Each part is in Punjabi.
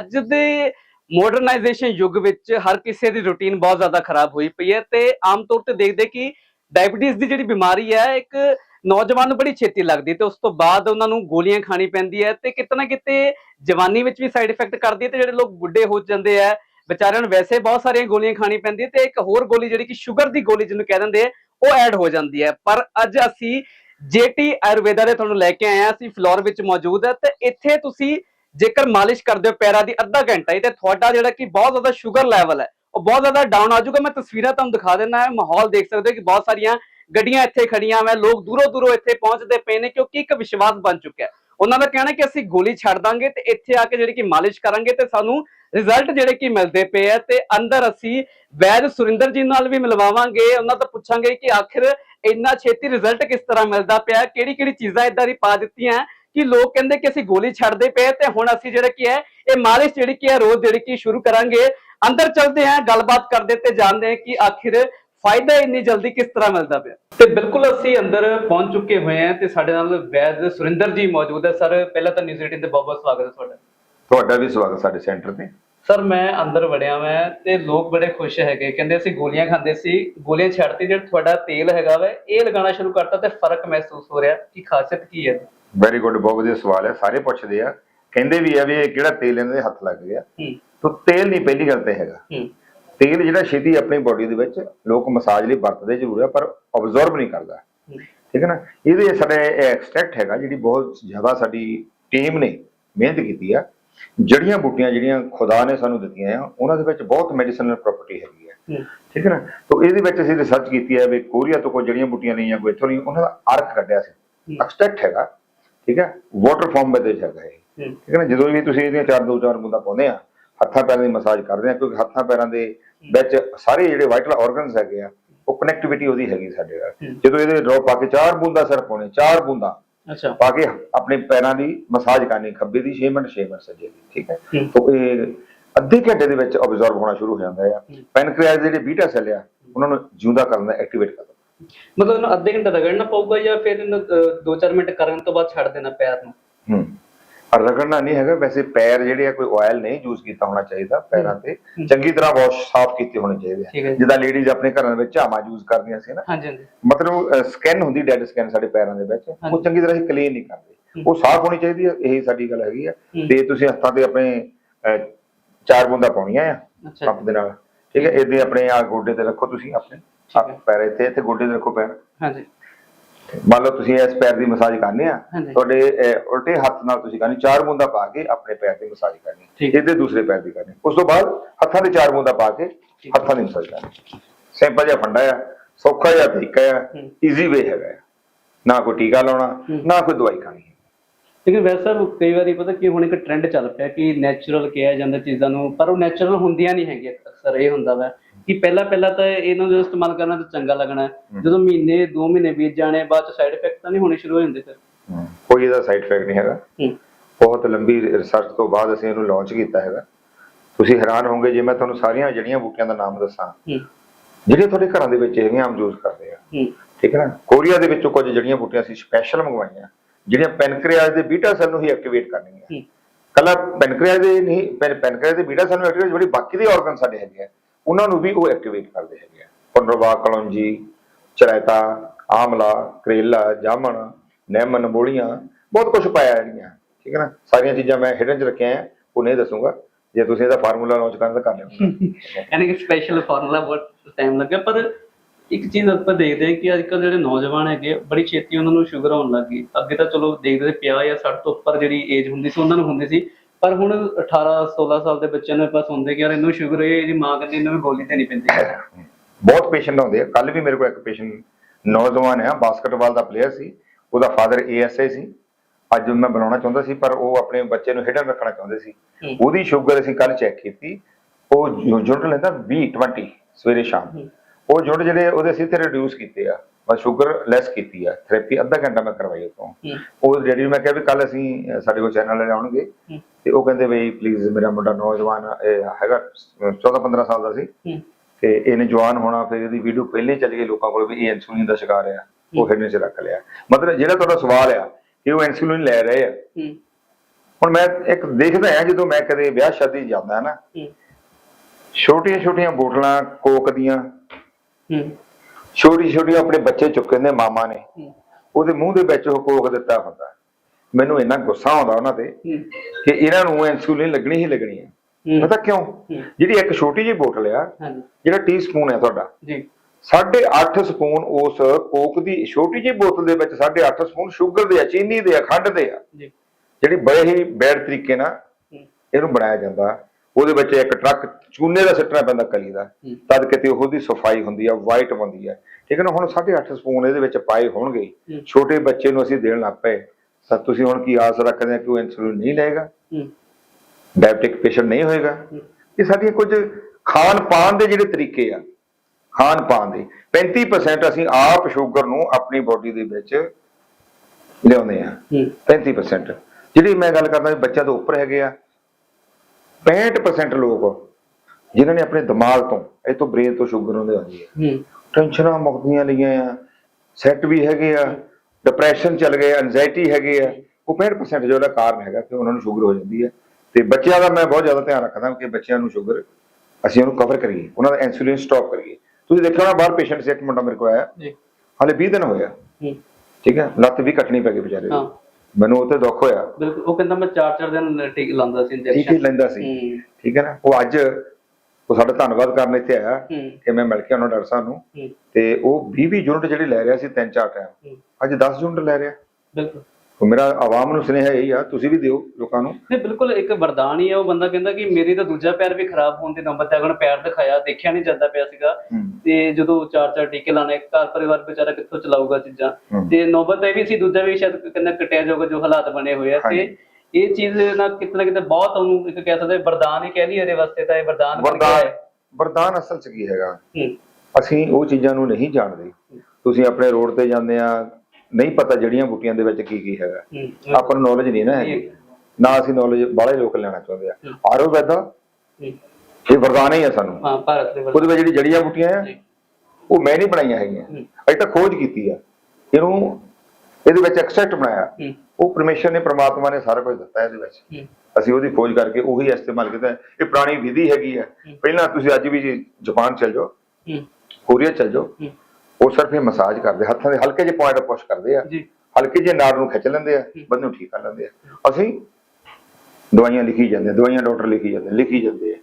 ਅੱਜ ਦੇ ਮਾਡਰਨਾਈਜੇਸ਼ਨ ਯੁੱਗ ਵਿੱਚ ਹਰ ਕਿਸੇ ਦੀ ਰੁਟੀਨ ਬਹੁਤ ਜ਼ਿਆਦਾ ਖਰਾਬ ਹੋਈ ਪਈ ਹੈ ਤੇ ਆਮ ਤੌਰ ਤੇ ਦੇਖਦੇ ਕਿ ਡਾਇਬੀਟੀਜ਼ ਦੀ ਜਿਹੜੀ ਬਿਮਾਰੀ ਹੈ, ਇੱਕ ਨੌਜਵਾਨ ਨੂੰ ਬੜੀ ਛੇਤੀ ਲੱਗਦੀ ਹੈ ਤੇ ਉਸ ਤੋਂ ਬਾਅਦ ਉਹਨਾਂ ਨੂੰ ਗੋਲੀਆਂ ਖਾਣੀ ਪੈਂਦੀ ਹੈ ਤੇ ਕਿਤੇ ਨਾ ਕਿਤੇ ਜਵਾਨੀ ਵਿੱਚ ਵੀ ਸਾਈਡ ਇਫੈਕਟ ਕਰਦੀ ਹੈ ਤੇ ਜਿਹੜੇ ਲੋਕ ਬੁੱਢੇ ਹੋ ਜਾਂਦੇ ਆ ਵਿਚਾਰਿਆਂ ਨੂੰ ਵੈਸੇ ਬਹੁਤ ਸਾਰੀਆਂ ਗੋਲੀਆਂ ਖਾਣੀ ਪੈਂਦੀ ਹੈ ਤੇ ਇੱਕ ਹੋਰ ਗੋਲੀ ਜਿਹੜੀ ਕਿ ਸ਼ੂਗਰ ਦੀ ਗੋਲੀ ਜਿਹਨੂੰ ਕਹਿ ਦਿੰਦੇ ਆ ਉਹ ਐਡ ਹੋ ਜਾਂਦੀ ਹੈ। ਪਰ ਅੱਜ ਅਸੀਂ ਜੇਟੀ ਆਯੁਰਵੇਦਾ ਦੇ ਤੁਹਾਨੂੰ ਲੈ ਕੇ ਆਏ ਹਾਂ, ਅਸੀਂ ਫਲੋਰ ਵਿੱਚ ਮੌਜੂਦ ਹੈ ਤੇ ਇੱਥੇ ਤੁਸੀਂ ਜੇਕਰ ਮਾਲਿਸ਼ ਕਰਦੇ ਹੋ ਪੈਰਾਂ ਦੀ ਅੱਧਾ ਘੰਟਾ ਹੀ, ਤੇ ਤੁਹਾਡਾ ਜਿਹੜਾ ਕਿ ਬਹੁਤ ਜ਼ਿਆਦਾ ਸ਼ੂਗਰ ਲੈਵਲ ਹੈ, ਉਹ ਬਹੁਤ ਜ਼ਿਆਦਾ ਡਾਊਨ ਆ ਜਾਊਗਾ। ਮੈਂ ਤਸਵੀਰਾਂ ਤੁਹਾਨੂੰ ਦਿਖਾ ਦਿੰਦਾ ਹੈ, ਮਾਹੌਲ ਦੇਖ ਸਕਦੇ ਹੋ ਕਿ ਬਹੁਤ ਸਾਰੀਆਂ ਗੱਡੀਆਂ ਇੱਥੇ ਖੜੀਆਂ ਮੈਂ ਲੋਕ ਦੂਰੋਂ ਦੂਰੋਂ ਇੱਥੇ ਪਹੁੰਚਦੇ ਪਏ ਨੇ, ਕਿਉਂਕਿ ਇੱਕ ਵਿਸ਼ਵਾਸ ਬਣ ਚੁੱਕਿਆ ਹੈ। ਉਹਨਾਂ ਦਾ ਕਹਿਣਾ ਕਿ ਅਸੀਂ ਗੋਲੀ ਛੱਡ ਦਾਂਗੇ ਤੇ ਇੱਥੇ ਆ ਕੇ ਜਿਹੜੀ ਕਿ ਮਾਲਿਸ਼ ਕਰਾਂਗੇ ਤੇ ਸਾਨੂੰ ਰਿਜ਼ਲਟ ਜਿਹੜੇ ਕਿ ਮਿਲਦੇ ਪਏ ਆ ਤੇ ਅੰਦਰ ਅਸੀਂ ਵੈਦ ਸੁਰਿੰਦਰ ਜੀ ਨਾਲ ਵੀ ਮਿਲਵਾਵਾਂਗੇ। ਉਹਨਾਂ ਤੋਂ ਪੁੱਛਾਂਗੇ ਕਿ ਆਖਿਰ ਇੰਨਾ ਛੇਤੀ ਰਿਜ਼ਲਟ ਕਿਸ ਤਰ੍ਹਾਂ ਮਿਲਦਾ ਪਿਆ ਕਿਹੜੀ ਕਿਹੜੀ ਚੀਜ਼ਾਂ ਇਦਾਂ ਦੀ ਪਾ ਦਿੱਤੀਆਂ। ਕਿ ਲੋਕ ਕਹਿੰਦੇ ਕਿ ਅਸੀਂ ਗੋਲੀ ਛੱਡਦੇ ਪਏ ਤੇ ਹੁਣ ਅਸੀਂ ਜਿਹੜਾ ਕੀ ਹੈ ਇਹ ਮਾਲਿਸ਼ ਜਿਹੜੀ ਕੀ ਹੈ ਰੋਜ਼ ਜਿਹੜੀ ਕੀ ਸ਼ੁਰੂ ਕਰਾਂਗੇ। ਅੰਦਰ ਚਲਦੇ ਹਾਂ ਗੱਲਬਾਤ ਕਰਦੇ ਤੇ ਜਾਣਦੇ ਹਾਂ ਕਿ ਆਖਿਰ ਫਾਇਦਾ ਇੰਨੀ ਜਲਦੀ ਕਿਸ ਤਰ੍ਹਾਂ ਮਿਲਦਾ ਪਿਆ। ਤੇ ਬਿਲਕੁਲ ਅਸੀਂ ਅੰਦਰ ਪਹੁੰਚ ਚੁੱਕੇ ਹੋਏ ਹਾਂ ਤੇ ਸਾਡੇ ਨਾਲ ਵੈਦ ਸੁਰਿੰਦਰ ਜੀ ਮੌਜੂਦ ਹੈ। ਸਰ ਪਹਿਲਾਂ ਤਾਂ ਨਿਊਜ਼ 18 ਤੇ ਬਹੁਤ ਬਹੁਤ ਸਵਾਗਤ ਹੈ ਤੁਹਾਡਾ। ਤੁਹਾਡਾ ਵੀ ਸਵਾਗਤ ਸਾਡੇ ਸੈਂਟਰ ਤੇ। ਸਰ ਮੈਂ ਅੰਦਰ ਵੜਿਆ ਮੈਂ ਤੇ ਲੋਕ ਬੜੇ ਖੁਸ਼ ਹੈਗੇ। ਕਹਿੰਦੇ ਅਸੀਂ ਗੋਲੀਆਂ ਖਾਂਦੇ ਸੀ ਗੋਲੀਆਂ ਛੱਡਤੀ ਜਿਹੜਾ ਤੁਹਾਡਾ ਤੇਲ ਹੈਗਾ ਵਾ ਇਹ ਲਗਾਉਣਾ ਸ਼ੁਰੂ ਕਰਤਾ ਤੇ ਫ਼ਰਕ ਮਹਿਸੂਸ ਹੋ ਰਿਹਾ। ਕੀ ਖਾਸੀਅਤ ਕੀ ਹੈ? ਵੈਰੀ ਗੁੱਡ ਬਹੁਤ ਵਧੀਆ ਸਵਾਲ ਹੈ। ਸਾਰੇ ਪੁੱਛਦੇ ਆ। ਕਹਿੰਦੇ ਵੀ ਆ ਵੀ ਇਹ ਕਿਹੜਾ ਤੇਲ ਇਹਨਾਂ ਦੇ ਹੱਥ ਲੱਗ ਗਿਆ? ਤਾਂ ਤੇਲ ਨਹੀਂ ਪਹਿਲੀ ਗੱਲ ਤੇ ਹੈਗਾ। ਤੇਲ ਜਿਹੜਾ ਛੇਤੀ ਆਪਣੀ ਬੋਡੀ ਦੇ ਵਿੱਚ ਲੋਕ ਮਸਾਜ ਲਈ ਵਰਤਦੇ ਜ਼ਰੂਰ ਆ ਪਰ ਅਬਜ਼ਰਬ ਨਹੀਂ ਕਰਦਾ। ਠੀਕ ਹੈ ਨਾ? ਇਹਦੇ ਸਾਡੇ ਐਕਸਟ੍ਰੈਕਟ ਹੈਗਾ ਜਿਹੜੀ ਬਹੁਤ ਜ਼ਿਆਦਾ ਸਾਡੀ ਟੀਮ ਨੇ ਮਿਹਨਤ ਕੀਤੀ ਆ ਜੜੀਆਂ ਬੂਟੀਆਂ ਜਿਹੜੀਆਂ ਖੁਦਾ ਨੇ ਸਾਨੂੰ ਦਿੱਤੀਆਂ ਆ ਉਹਨਾਂ ਦੇ ਵਿੱਚ ਬਹੁਤ ਮੈਡੀਸਨਲ ਪ੍ਰਾਪਰਟੀ ਹੈਗੀ ਆ। ਠੀਕ ਹੈ ਨਾ? ਤਾਂ ਇਹਦੇ ਵਿੱਚ ਅਸੀਂ ਰਿਸਰਚ ਕੀਤੀ ਹੈ ਵੀ ਕੋਰੀਆ ਤੋਂ ਕੋਈ ਜੜੀਆਂ ਬੂਟੀਆਂ ਲਈਆਂ ਕੋਈ ਇੱਥੋਂ ਲਈ ਉਹਨਾਂ ਦਾ ਅਰਕ ਕੱਢਿਆ ਸੀ। ਐਕਸਟ੍ਰੈਕਟ ਹੈਗਾ। ਠੀਕ ਹੈ? ਵਾਟਰ ਫਾਰਮ ਵਿੱਚ ਹੈਗਾ ਇਹ ਹੂੰ। ਠੀਕ ਹੈ ਨਾ? ਜਦੋਂ ਵੀ ਤੁਸੀਂ ਇਹਦੀਆਂ ਚਾਰ ਦੋ ਚਾਰ ਬੂੰਦਾਂ ਪਾਉਂਦੇ ਆ ਹੱਥਾਂ ਪੈਰਾਂ ਦੀ ਮਸਾਜ ਕਰਦੇ ਆ ਕਿਉਂਕਿ ਹੱਥਾਂ ਪੈਰਾਂ ਦੇ ਵਿੱਚ ਸਾਰੇ ਜਿਹੜੇ ਵਾਈਟਲ ਆਰਗਨਸ ਹੈਗੇ ਆ ਉਹ ਕਨੈਕਟੀਵਿਟੀ ਉਹਦੀ ਹੈਗੀ ਸਾਡੇ ਨਾਲ। ਜਦੋਂ ਇਹਦੇ ਡ੍ਰੌਪ ਪਾ ਕੇ ਚਾਰ ਬੂੰਦਾਂ ਸਿਰ ਪਾਉਣੇ ਚਾਰ ਬੂੰਦਾਂ ਅੱਛਾ। ਪਾ ਕੇ ਆਪਣੇ ਪੈਰਾਂ ਦੀ ਮਸਾਜ ਕਰਨੀ ਖੱਬੇ ਦੀ 6 ਮਿੰਟ 6 ਮਿੰਟ ਸੱਜੇ ਦੀ ਠੀਕ ਹੈ? ਹੂੰ। ਤਾਂ ਇਹ ਅੱਧੇ ਘੰਟੇ ਦੇ ਵਿੱਚ ਅਬਜ਼ਰਵ ਹੋਣਾ ਸ਼ੁਰੂ ਹੋ ਜਾਂਦਾ ਹੂੰ। ਪੈਨਕ੍ਰੀਆਸ ਦੇ ਜਿਹੜੇ ਬੀਟਾ ਸੈੱਲ ਆ ਉਹਨਾਂ ਨੂੰ ਜਿਉਂਦਾ ਕਰਨ ਦਾ ਐਕਟੀਵੇਟ ਕਰਦਾ ਮਤਲਬ ਇਹਨੂੰ ਅੱਧੇ ਘੰਟੇ ਰਗੜਨਾ ਪਊਗਾ ਜਾਂ ਫਿਰ ਇਹਨੂੰ 2-4 ਮਿੰਟ ਕਰਨ ਤੋਂ ਬਾਅਦ ਛੱਡ ਦੇਣਾ ਪੈਰ ਨੂੰ? ਹੂੰ। ਰਗੜਨਾ ਨਹੀਂ ਹੈਗਾ ਵੈਸੇ ਪੈਰ ਜਿਹੜੇ ਆ ਕੋਈ ਆਇਲ ਨਹੀਂ ਯੂਜ਼ ਕੀਤਾ ਹੋਣਾ ਚਾਹੀਦਾ ਪੈਰਾਂ ਤੇ। ਹੂੰ। ਚੰਗੀ ਤਰ੍ਹਾਂ ਵਾਸ਼ ਸਾਫ਼ ਕੀਤੇ ਹੋਣੇ ਚਾਹੀਦੇ ਹੈ। ਜਿੱਦਾਂ ਲੇਡੀਜ਼ ਆਪਣੇ ਘਰਾਂ ਵਿੱਚ ਝਾਮਾ ਯੂਜ਼ ਕਰਦੀਆਂ ਸੀ ਨਾ। ਹਾਂਜੀ ਹਾਂਜੀ। ਮਤਲਬ ਸਕਿਨ ਹੁੰਦੀ ਡੈਡ ਸਕਿਨ ਸਾਡੇ ਪੈਰਾਂ ਦੇ ਵਿੱਚ। ਉਹ ਚੰਗੀ ਤਰ੍ਹਾਂ ਅਸੀਂ ਕਲੀਨ ਨਹੀਂ ਕਰਦੇ। ਹੂੰ। ਉਹ ਸਾਫ਼ ਹੋਣੀ ਚਾਹੀਦੀ ਹੈ ਇਹੀ ਸਾਡੀ ਗੱਲ ਹੈਗੀ ਆ ਹੂੰ। ਤੇ ਤੁਸੀਂ ਹੱਥਾਂ ਤੇ ਆਪਣੇ ਚਾਰ ਬੂੰਦਾਂ ਪਾਉਣੀਆਂ ਆ ਅੱਛਾ ਦੇ ਨਾਲ। ਠੀਕ ਹੈ ਇਹਦੇ ਆਪਣੇ ਆ ਗੋਡੇ ਤੇ ਰੱਖੋ ਤੁਸੀਂ ਆਪਣੇ। ਹੈ। ਪੈਰ ਇੱਥੇ ਇੱਥੇ ਗੋਡੇ ਤੇ ਰੱਖੋ ਪੈਰ ਹਾਂਜੀ ਮੰਨ ਲਓ ਤੁਸੀਂ ਇਸ ਪੈਰ ਦੀ ਮਸਾਜ ਕਰਨੀ ਆ ਹਾਂਜੀ। ਤੁਹਾਡੇ ਉਲਟੇ ਹੱਥ ਨਾਲ ਤੁਸੀਂ ਕਰਨੀ ਚਾਰ ਬੂੰਦਾਂ ਪਾ ਕੇ ਆਪਣੇ ਪੈਰ ਦੀ ਮਸਾਜ ਕਰਨੀ ਠੀਕ। ਇਹਦੇ ਦੂਸਰੇ ਪੈਰ ਦੀ ਕਰਨੀ ਉਸ ਤੋਂ ਬਾਅਦ ਹੱਥਾਂ ਦੇ ਚਾਰ ਬੂੰਦਾਂ ਪਾ ਕੇ ਠੀਕ। ਹੱਥਾਂ ਦੀ ਮਸਾਜ ਕਰਨੀ ਸਿੰਪਲ ਜਿਹਾ ਫੰਡਾ ਆ ਸੌਖਾ ਜਿਹਾ ਤਰੀਕਾ ਆ ਹੂੰ। ਈਜ਼ੀ ਵੇ ਹੈਗਾ ਆ। ਨਾ ਕੋਈ ਟੀਕਾ ਲਾਉਣਾ ਹੂੰ। ਨਾ ਕੋਈ ਦਵਾਈ ਖਾਣੀ ਲੇਕਿਨ ਵੈਸੇ ਸਰ ਕਈ ਵਾਰੀ ਪਤਾ ਕੀ ਹੁਣ ਇੱਕ ਟ੍ਰੈਂਡ ਚੱਲ ਪਿਆ ਕਿ ਨੈਚੁਰਲ ਕਿਹਾ ਜਾਂਦਾ ਚੀਜ਼ਾਂ ਨੂੰ ਪਰ ਉਹ ਨੈਚੁਰਲ ਹੁੰਦੀਆਂ ਨਹੀਂ ਹੈਗੀਆਂ ਅਕਸਰ ਇਹ ਹੁੰਦਾ ਵਾ ਕਿ ਪਹਿਲਾਂ ਪਹਿਲਾਂ ਤਾਂ ਇਹਨੂੰ ਜਦੋਂ ਇਸਤੇਮਾਲ ਕਰਨਾ ਤਾਂ ਚੰਗਾ ਲੱਗਣਾ ਹੈ। ਜਦੋਂ ਮਹੀਨੇ 2 ਮਹੀਨੇ ਬੀਤ ਜਾਣੇ ਬਾਅਦ ਚ ਸਾਈਡ ਇਫੈਕਟ ਤਾਂ ਨਹੀਂ ਹੋਣੇ ਸ਼ੁਰੂ ਹੋ ਜਾਂਦੇ ਫਿਰ। ਕੋਈ ਇਹਦਾ ਸਾਈਡ ਇਫੈਕਟ ਨਹੀਂ ਹੈਗਾ। ਹੂੰ। ਬਹੁਤ ਲੰਬੀ ਰਿਸਰਚ ਤੋਂ ਬਾਅਦ ਅਸੀਂ ਇਹਨੂੰ ਲਾਂਚ ਕੀਤਾ ਹੈਗਾ। ਤੁਸੀਂ ਹੈਰਾਨ ਹੋਵੋਗੇ ਜੇ ਮੈਂ ਤੁਹਾਨੂੰ ਸਾਰੀਆਂ ਜੜੀਆਂ ਬੂਟੀਆਂ ਦਾ ਨਾਮ ਦੱਸਾਂ। ਹੂੰ। ਜਿਹੜੇ ਤੁਹਾਡੇ ਘਰਾਂ ਦੇ ਵਿੱਚ ਹੈਗੀਆਂ ਆਮ ਯੂਜ਼ ਕਰਦੇ ਆ। ਹੂੰ। ਠੀਕ ਹੈ ਨਾ? ਕੋਰੀਆ ਦੇ ਵਿੱਚੋਂ ਕੁਝ ਜੜੀਆਂ ਬੂਟੀਆਂ ਅਸੀਂ ਸਪੈਸ਼ਲ ਮੰਗਵਾਈਆਂ। ਜਿਹੜੀਆਂ ਪੈਨਕ੍ਰੀਆਸ ਦੇ ਬੀਟਾ ਸੈੱਲ ਨੂੰ ਹੀ ਐਕਟੀਵੇਟ ਕਰਨਗੀਆਂ ਹੂੰ। ਕੱਲਾ ਪੈਨਕ੍ਰੀਆਸ ਦੇ ਨਹੀਂ ਪੈਨਕ੍ਰੀਆਸ ਦੇ ਬੀਟਾ ਸੈੱਲ ਨੂੰ ਐਕਟੀਵੇਟ ਜਿਹੜੀ ਬਾਕੀ ਦੇ ਆਰਗਨ ਸਾਡੇ ਹੈਗੇ ਆ ਉਹਨਾਂ ਨੂੰ ਵੀ ਉਹ ਐਕਟੀਵੇਟ ਕਰਦੇ ਹੈਗੇ ਆ। ਪੁਨਰਵਾ ਕਲੌਂਜੀ, ਚਰੈਤਾ, ਆਮਲਾ, ਕਰੇਲਾ, ਜਾਮਣ, ਨੈਮਨ ਬੋਲੀਆਂ ਬਹੁਤ ਕੁਝ ਪਾਇਆ ਜਿਹੜੀਆਂ। ਠੀਕ ਹੈ ਨਾ? ਸਾਰੀਆਂ ਚੀਜ਼ਾਂ ਮੈਂ ਹਿਡਨ ਚ ਰੱਖਿਆ ਆ, ਉਹ ਨਹੀਂ ਦੱਸੂਗਾ। ਜੇ ਤੁਸੀਂ ਇਹਦਾ ਫਾਰਮੂਲਾ ਲਾਂਚ ਕਰਨ ਤਾਂ ਕਰ ਲਿਓ। ਯਾਨੀ ਕਿ ਸਪੈਸ਼ਲ ਫਾਰਮੂਲਾ ਬਹੁਤ ਟਾਈਮ ਲੱਗਿਆ, ਪਰ ਇੱਕ ਚੀਜ਼ ਆਪਾਂ ਦੇਖਦੇ ਹਾਂ ਕਿ ਅੱਜ ਕੱਲ੍ਹ ਜਿਹੜੇ ਨੌਜਵਾਨ ਹੈਗੇ ਬੜੀ ਛੇਤੀ ਉਹਨਾਂ ਨੂੰ ਸ਼ੂਗਰ ਹੋਣ ਲੱਗ ਗਈ। ਅੱਗੇ ਤਾਂ ਚਲੋ ਦੇਖਦੇ ਸੀ 50 ਜਾਂ 60 ਤੋਂ ਉੱਪਰ ਜਿਹੜੀ ਏਜ ਹੁੰਦੀ ਸੀ, ਉਹਨਾਂ ਨੂੰ ਹੁੰਦੀ ਸੀ ਪਰ ਹੁਣ 18 16 ਸਾਲ ਦੇ ਬੱਚਿਆਂ ਨੂੰ ਆਪਾਂ ਸੁਣਦੇ ਕਿ ਯਾਰ ਇਹਨੂੰ ਸ਼ੂਗਰ ਹੈ ਇਹਦੀ ਮਾਂ ਕਹਿੰਦੀ ਇਹਨੂੰ ਵੀ ਗੋਲੀ ਦੇਣੀ ਪੈਂਦੀ ਹੈ। ਬਹੁਤ ਪੇਸ਼ੈਂਟ ਆਉਂਦੇ ਆ। ਕੱਲ ਵੀ ਮੇਰੇ ਕੋਲ ਇੱਕ ਪੇਸ਼ੈਂਟ ਨੌਜਵਾਨ ਆ ਬਾਸਕਟਬਾਲ ਦਾ ਪਲੇਅਰ ਸੀ। ਉਹਦਾ ਫਾਦਰ ਏਐਸਆਈ ਸੀ। ਅੱਜ ਮੈਂ ਬਣਾਉਣਾ ਚਾਹੁੰਦਾ ਸੀ ਪਰ ਉਹ ਆਪਣੇ ਬੱਚੇ ਨੂੰ ਹਿਡਨ ਰੱਖਣਾ ਚਾਹੁੰਦੇ ਸੀ। ਉਹਦੀ ਸ਼ੂਗਰ ਅਸੀਂ ਕੱਲ ਚੈੱਕ ਕੀਤੀ। ਉਹ ਯੂਨਿਟ ਲੈਂਦਾ 20 20 ਸਵੇਰੇ ਸ਼ਾਮ। ਉਹ ਯੂਨਿਟ ਜਿਹੜੇ ਉਹਦੇ ਅਸੀਂ ਤੇ ਰਿਡਿਊਸ ਕੀਤੇ ਆ। ਬਸ ਸ਼ੂਗਰ ਲੈਸ ਕੀਤੀ ਆ। ਥੈਰੇਪੀ ਅੱਧਾ ਘੰਟਾ ਮੈਂ ਕਰਵਾਈ ਉਤੋਂ ਉਹ ਨੂੰ ਮੈਂ ਕਿਹਾ ਵੀ ਕੱਲ ਅਸੀਂ ਸਾਡੇ ਕੋਲ ਚੈਨਲ ਵਾਲੇ ਆਉਣਗੇ। ਤੇ ਉਹ ਕਹਿੰਦੇ ਬਈ ਪਲੀਜ਼ ਮੇਰਾ ਮੁੰਡਾ ਨੌਜਵਾਨ ਹੈਗਾ 14 15 ਸਾਲ ਦਾ ਸੀ। ਤੇ ਇਹਨੇ ਜਵਾਨ ਹੋਣਾ ਫਿਰ ਇਹਦੀ ਵੀਡੀਓ ਪਹਿਲੇ ਚੱਲ ਗਈ ਲੋਕਾਂ ਕੋਲ ਵੀ ਇਹ ਇਨਸੂਲਿਨ ਦਾ ਸ਼ਿਕਾਰ ਆ। ਉਹ ਹਿਰਨੇ 'ਚ ਰੱਖ ਲਿਆ। ਮਤਲਬ ਜਿਹੜਾ ਤੁਹਾਡਾ ਸਵਾਲ ਆ ਕਿ ਉਹ ਇਨਸੂਲਿਨ ਲੈ ਰਹੇ ਆ। ਹੁਣ ਮੈਂ ਇੱਕ ਦੇਖਦਾ ਆ ਜਦੋਂ ਮੈਂ ਕਦੇ ਵਿਆਹ ਸ਼ਾਦੀ ਜਾਂਦਾ ਨਾ ਛੋਟੀਆਂ ਛੋਟੀਆਂ ਬੋਤਲਾਂ ਕੋਕ ਦੀਆਂ ਛੋਟੀ ਛੋਟੀ ਆਪਣੇ ਬੱਚੇ ਚੁੱਕੇ ਨੇ ਮਾਮਾ ਨੇ। ਉਹਦੇ ਮੂੰਹ ਦੇ ਵਿੱਚ ਉਹ ਕੋਕ ਦਿੱਤਾ ਹੁੰਦਾ। ਮੈਨੂੰ ਇੰਨਾ ਗੁੱਸਾ ਆਉਂਦਾ ਉਹਨਾਂ ਤੇ ਕਿ ਇਹਨਾਂ ਨੂੰ ਇਨਸੂਲਿਨ ਲੱਗਣੀ ਹੀ ਲੱਗਣੀ ਹੈ। ਪਤਾ ਕਿਉਂ। ਜਿਹੜੀ ਇੱਕ ਛੋਟੀ ਜਿਹੀ ਬੋਤਲ ਆ ਜਿਹੜਾ ਟੀਸਪੂਨ ਹੈ ਤੁਹਾਡਾ ਜੀ। 8.5 ਸਪੂਨ ਉਸ ਕੋਕ ਦੀ ਛੋਟੀ ਜਿਹੀ ਬੋਤਲ ਦੇ ਵਿੱਚ 8.5 ਸਪੂਨ ਸ਼ੂਗਰ ਦੇ ਆ ਚੀਨੀ ਦੇ ਆ ਖੰਡ ਦੇ ਆ। ਜਿਹੜੀ ਬੜੇ ਹੀ ਬੈਡ ਤਰੀਕੇ ਨਾਲ ਇਹਨੂੰ ਬਣਾਇਆ ਜਾਂਦਾ। ਉਹਦੇ ਵਿੱਚ ਇੱਕ ਟਰੱਕ ਚੂਨੇ ਦਾ ਸਿੱਟਣਾ ਪੈਂਦਾ ਕਲੀ ਦਾ। ਤਦ ਕਿਤੇ ਉਹਦੀ ਸਫ਼ਾਈ ਹੁੰਦੀ ਆ ਵਾਈਟ ਹੁੰਦੀ ਆ। ਠੀਕ ਹੈ ਨਾ ਹੁਣ 8.5 ਸਪੂਨ ਇਹਦੇ ਵਿੱਚ ਪਾਏ ਹੋਣਗੇ। ਛੋਟੇ ਬੱਚੇ ਨੂੰ ਅਸੀਂ ਦੇਣ ਲੱਗ ਪਏ। ਤਾਂ ਤੁਸੀਂ ਹੁਣ ਕੀ ਆਸ ਰੱਖਦੇ ਆ ਕਿ ਉਹ ਇਨਸੂਲਿਨ ਨਹੀਂ ਲਏਗਾ? ਡਾਇਬਟਿਕ ਪੇਸ਼ੈਂਟ ਨਹੀਂ ਹੋਏਗਾ। ਇਹ ਸਾਡੀਆਂ ਕੁਝ ਖਾਣ ਪਾਣ ਦੇ ਜਿਹੜੇ ਤਰੀਕੇ ਆ ਖਾਣ ਪਾਣ ਦੇ। 35% ਅਸੀਂ ਆਪ ਸ਼ੂਗਰ ਨੂੰ ਆਪਣੀ ਬੋਡੀ ਦੇ ਵਿੱਚ ਲਿਆਉਂਦੇ ਆ। ਹੂੰ। 35% ਜਿਹੜੀ ਮੈਂ ਗੱਲ ਕਰਦਾ ਵੀ ਬੱਚਿਆਂ ਤੋਂ ਉੱਪਰ ਹੈਗੇ ਆ 65% ਲੋਕ ਜਿਨ੍ਹਾਂ ਨੇ ਆਪਣੇ ਦਿਮਾਗ ਤੋਂ ਇਹ ਤੋਂ ਬ੍ਰੇਨ ਤੋਂ ਸ਼ੂਗਰ ਹੁੰਦੇ ਆਉਂਦੀ ਹੈ। ਟੈਨਸ਼ਨਾਂ ਮੁਕਦੀਆਂ ਲਈਆਂ ਆ ਸੈੱਟ ਵੀ ਹੈਗੇ ਆ ਡਿਪਰੈਸ਼ਨ ਚੱਲ ਗਏ ਐਂਜ਼ਾਈਟੀ ਹੈਗੇ ਆ ਉਹ 65% ਜੋ ਉਹਦਾ ਕਾਰਨ ਹੈਗਾ ਕਿ ਉਹਨਾਂ ਨੂੰ ਸ਼ੂਗਰ ਹੋ ਜਾਂਦੀ ਹੈ। ਤੇ ਬੱਚਿਆਂ ਦਾ ਮੈਂ ਬਹੁਤ ਜ਼ਿਆਦਾ ਧਿਆਨ ਰੱਖਦਾ ਕਿ ਬੱਚਿਆਂ ਨੂੰ ਸ਼ੂਗਰ ਅਸੀਂ ਉਹਨੂੰ ਕਵਰ ਕਰੀਏ ਉਹਨਾਂ ਦਾ ਇਨਸੂਲਿਨ ਸਟਾਪ ਕਰੀਏ। ਤੁਸੀਂ ਦੇਖਿਆ ਹੋਣਾ ਬਾਹਰ ਪੇਸ਼ੈਂਟ ਸੀ ਇੱਕ ਮੁੰਡਾ ਮੇਰੇ ਕੋਲ ਆਇਆ। ਜੀ। ਹਾਲੇ 20 ਦਿਨ ਹੋਇਆ ਠੀਕ ਹੈ ਲੱਤ ਵੀ ਕੱਟਣੀ ਪੈ ਗਈ ਵਿਚਾਰੇ ਦੀ। ਮੈਨੂੰ ਉਹ ਤੇ ਦੁੱਖ ਹੋਇਆ। ਬਿਲਕੁਲ ਉਹ ਕਹਿੰਦਾ ਮੈਂ 4-4 ਦਿਨ ਟੀਕ ਲਾਉਂਦਾ ਸੀ ਠੀਕ ਹੀ ਇੰਜੈਕਸ਼ਨ ਲੈਂਦਾ ਸੀ। ਠੀਕ ਹੈ ਨਾ ਉਹ ਅੱਜ ਉਹ ਸਾਡਾ ਧੰਨਵਾਦ ਕਰਨ ਇੱਥੇ ਆਇਆ ਕਿ ਮੈਂ ਮਿਲ ਕੇ ਉਹਨਾਂ ਡਾਕਟਰ ਸਾਹਿਬ ਨੂੰ ਤੇ ਉਹ 20 20 ਯੂਨਿਟ ਜਿਹੜੇ ਲੈ ਰਿਹਾ ਸੀ ਤਿੰਨ ਚਾਰ ਟਾਈਮ ਅੱਜ 10 ਯੂਨਿਟ ਲੈ ਰਿਹਾ। ਬਿਲਕੁਲ। ਮੇਰਾ ਆਵਾਮ ਨੂੰ ਸੁਨੇਹਾ ਇਹੀ ਆ ਤੁਸੀਂ ਵੀ ਦਿਓ ਲੋਕਾਂ ਨੂੰ। ਨਹੀਂ ਬਿਲਕੁਲ ਇੱਕ ਵਰਦਾਨ ਹੀ ਹੈ ਉਹ ਬੰਦਾ ਕਹਿੰਦਾ ਕਿ ਮੇਰੀ ਤਾਂ ਦੂਜਾ ਪੈਰ ਵੀ ਖਰਾਬ ਹੋਣ ਦੀ ਨੌਬਤ ਹੈ ਅਗਰ ਪੈਰ ਦਿਖਾਇਆ ਦੇਖਿਆ ਨਹੀਂ ਜਾਂਦਾ ਪਿਆ ਸੀਗਾ। ਤੇ ਜਦੋਂ ਚਾਰ ਚਾਰ ਟੀਕੇ ਲਾਣੇ ਘਰ ਪਰਿਵਾਰ ਵਿਚਾਰਾ ਕਿੱਥੋਂ ਚਲਾਊਗਾ ਚੀਜ਼ਾਂ। ਤੇ ਨੌਬਤ ਇਹ ਵੀ ਸੀ ਦੂਜਾ ਵੀ ਸ਼ਾਇਦ ਕਿੰਨਾ ਕਟਿਆ ਜਾਊਗਾ ਜੋ ਹਾਲਾਤ ਬਣੇ ਹੋਏ ਆ ਤੇ। ਇਹ ਚੀਜ਼ ਨਾਲ ਕਿਤੇ ਨਾ ਕਿਤੇ ਬਹੁਤ ਉਹਨੂੰ ਇੱਕ ਕਹਿ ਸਕਦੇ ਵਰਦਾਨ ਹੀ ਕਹਿ ਲਈ ਇਹਦੇ ਵਾਸਤੇ ਤਾਂ ਇਹ ਵਰਦਾਨ ਵਰਦਾਨ ਅਸਲ ਚ ਕੀ ਹੈਗਾ? ਅਸੀਂ ਉਹ ਚੀਜ਼ਾਂ ਨੂੰ ਨਹੀਂ ਜਾਣਦੇ। ਤੁਸੀਂ ਆਪਣੇ ਰੋਡ ਤੇ ਜਾਂਦੇ ਆ ਨਹੀਂ ਪਤਾ ਜੜੀਆਂ ਬੂਟੀਆਂ ਦੇ ਵਿੱਚ ਕੀ ਕੀ ਹੈਗਾ। ਆਪਾਂ ਨੂੰ ਨੌਲੇਜ ਨਹੀਂ ਨਾ ਹੈਗੀ। ਨਾ ਅਸੀਂ ਨੌਲੇਜ ਬਾਹਲੇ ਲੋਕ ਲੈਣਾ ਚਾਹੁੰਦੇ ਆ। ਆਯੁਰਵੈਦਾ। ਇਹ ਵਰਦਾਨ ਹੀ ਆ ਸਾਨੂੰ। ਹਾਂ ਭਾਰਤ ਦੇ ਉਹਦੇ ਵਿੱਚ ਜਿਹੜੀ ਜੜੀਆਂ ਬੂਟੀਆਂ ਆ। ਉਹ ਮੈਂ ਨਹੀਂ ਬਣਾਈਆਂ ਹੈਗੀਆਂ। ਅਜੇ ਤਾਂ ਖੋਜ ਕੀਤੀ ਆ। ਇਹਨੂੰ ਇਹਦੇ ਵਿੱਚ ਐਕਸਟ੍ਰੈਕਟ ਬਣਾਇਆ। ਉਹ ਪਰਮੇਸ਼ਰ ਨੇ ਪ੍ਰਮਾਤਮਾ ਨੇ ਸਾਰਾ ਕੁਝ ਦਿੱਤਾ ਇਹਦੇ ਵਿੱਚ। ਅਸੀਂ ਉਹਦੀ ਖੋਜ ਕਰਕੇ ਉਹੀ ਇਸਤੇਮਾਲ ਕੀਤਾ। ਇਹ ਪੁਰਾਣੀ ਵਿਧੀ ਹੈਗੀ ਹੈ। ਪਹਿਲਾਂ ਤੁਸੀਂ ਅੱਜ ਵੀ ਜੀ ਜਾਪਾਨ ਚਲ ਜਾਓ ਕੋਰੀਆ ਚਲ ਜਾਓ ਉਹ ਸਿਰਫ ਇਹ ਮਸਾਜ ਕਰਦੇ ਹੱਥਾਂ ਦੇ ਹਲਕੇ ਜਿਹੇ ਪੁਆਇੰਟ ਪੁਸ਼ ਕਰਦੇ ਆ। ਹਲਕੇ ਜਿਹੇ ਨਾੜ ਨੂੰ ਖਿੱਚ ਲੈਂਦੇ ਆ ਬੰਦੇ ਨੂੰ ਠੀਕ ਕਰ ਲੈਂਦੇ ਆ। ਅਸੀਂ ਦਵਾਈਆਂ ਲਿਖੀ ਜਾਂਦੇ ਦਵਾਈਆਂ ਡਾਕਟਰ ਲਿਖੀ ਜਾਂਦੇ ਲਿਖੀ ਜਾਂਦੇ ਆ।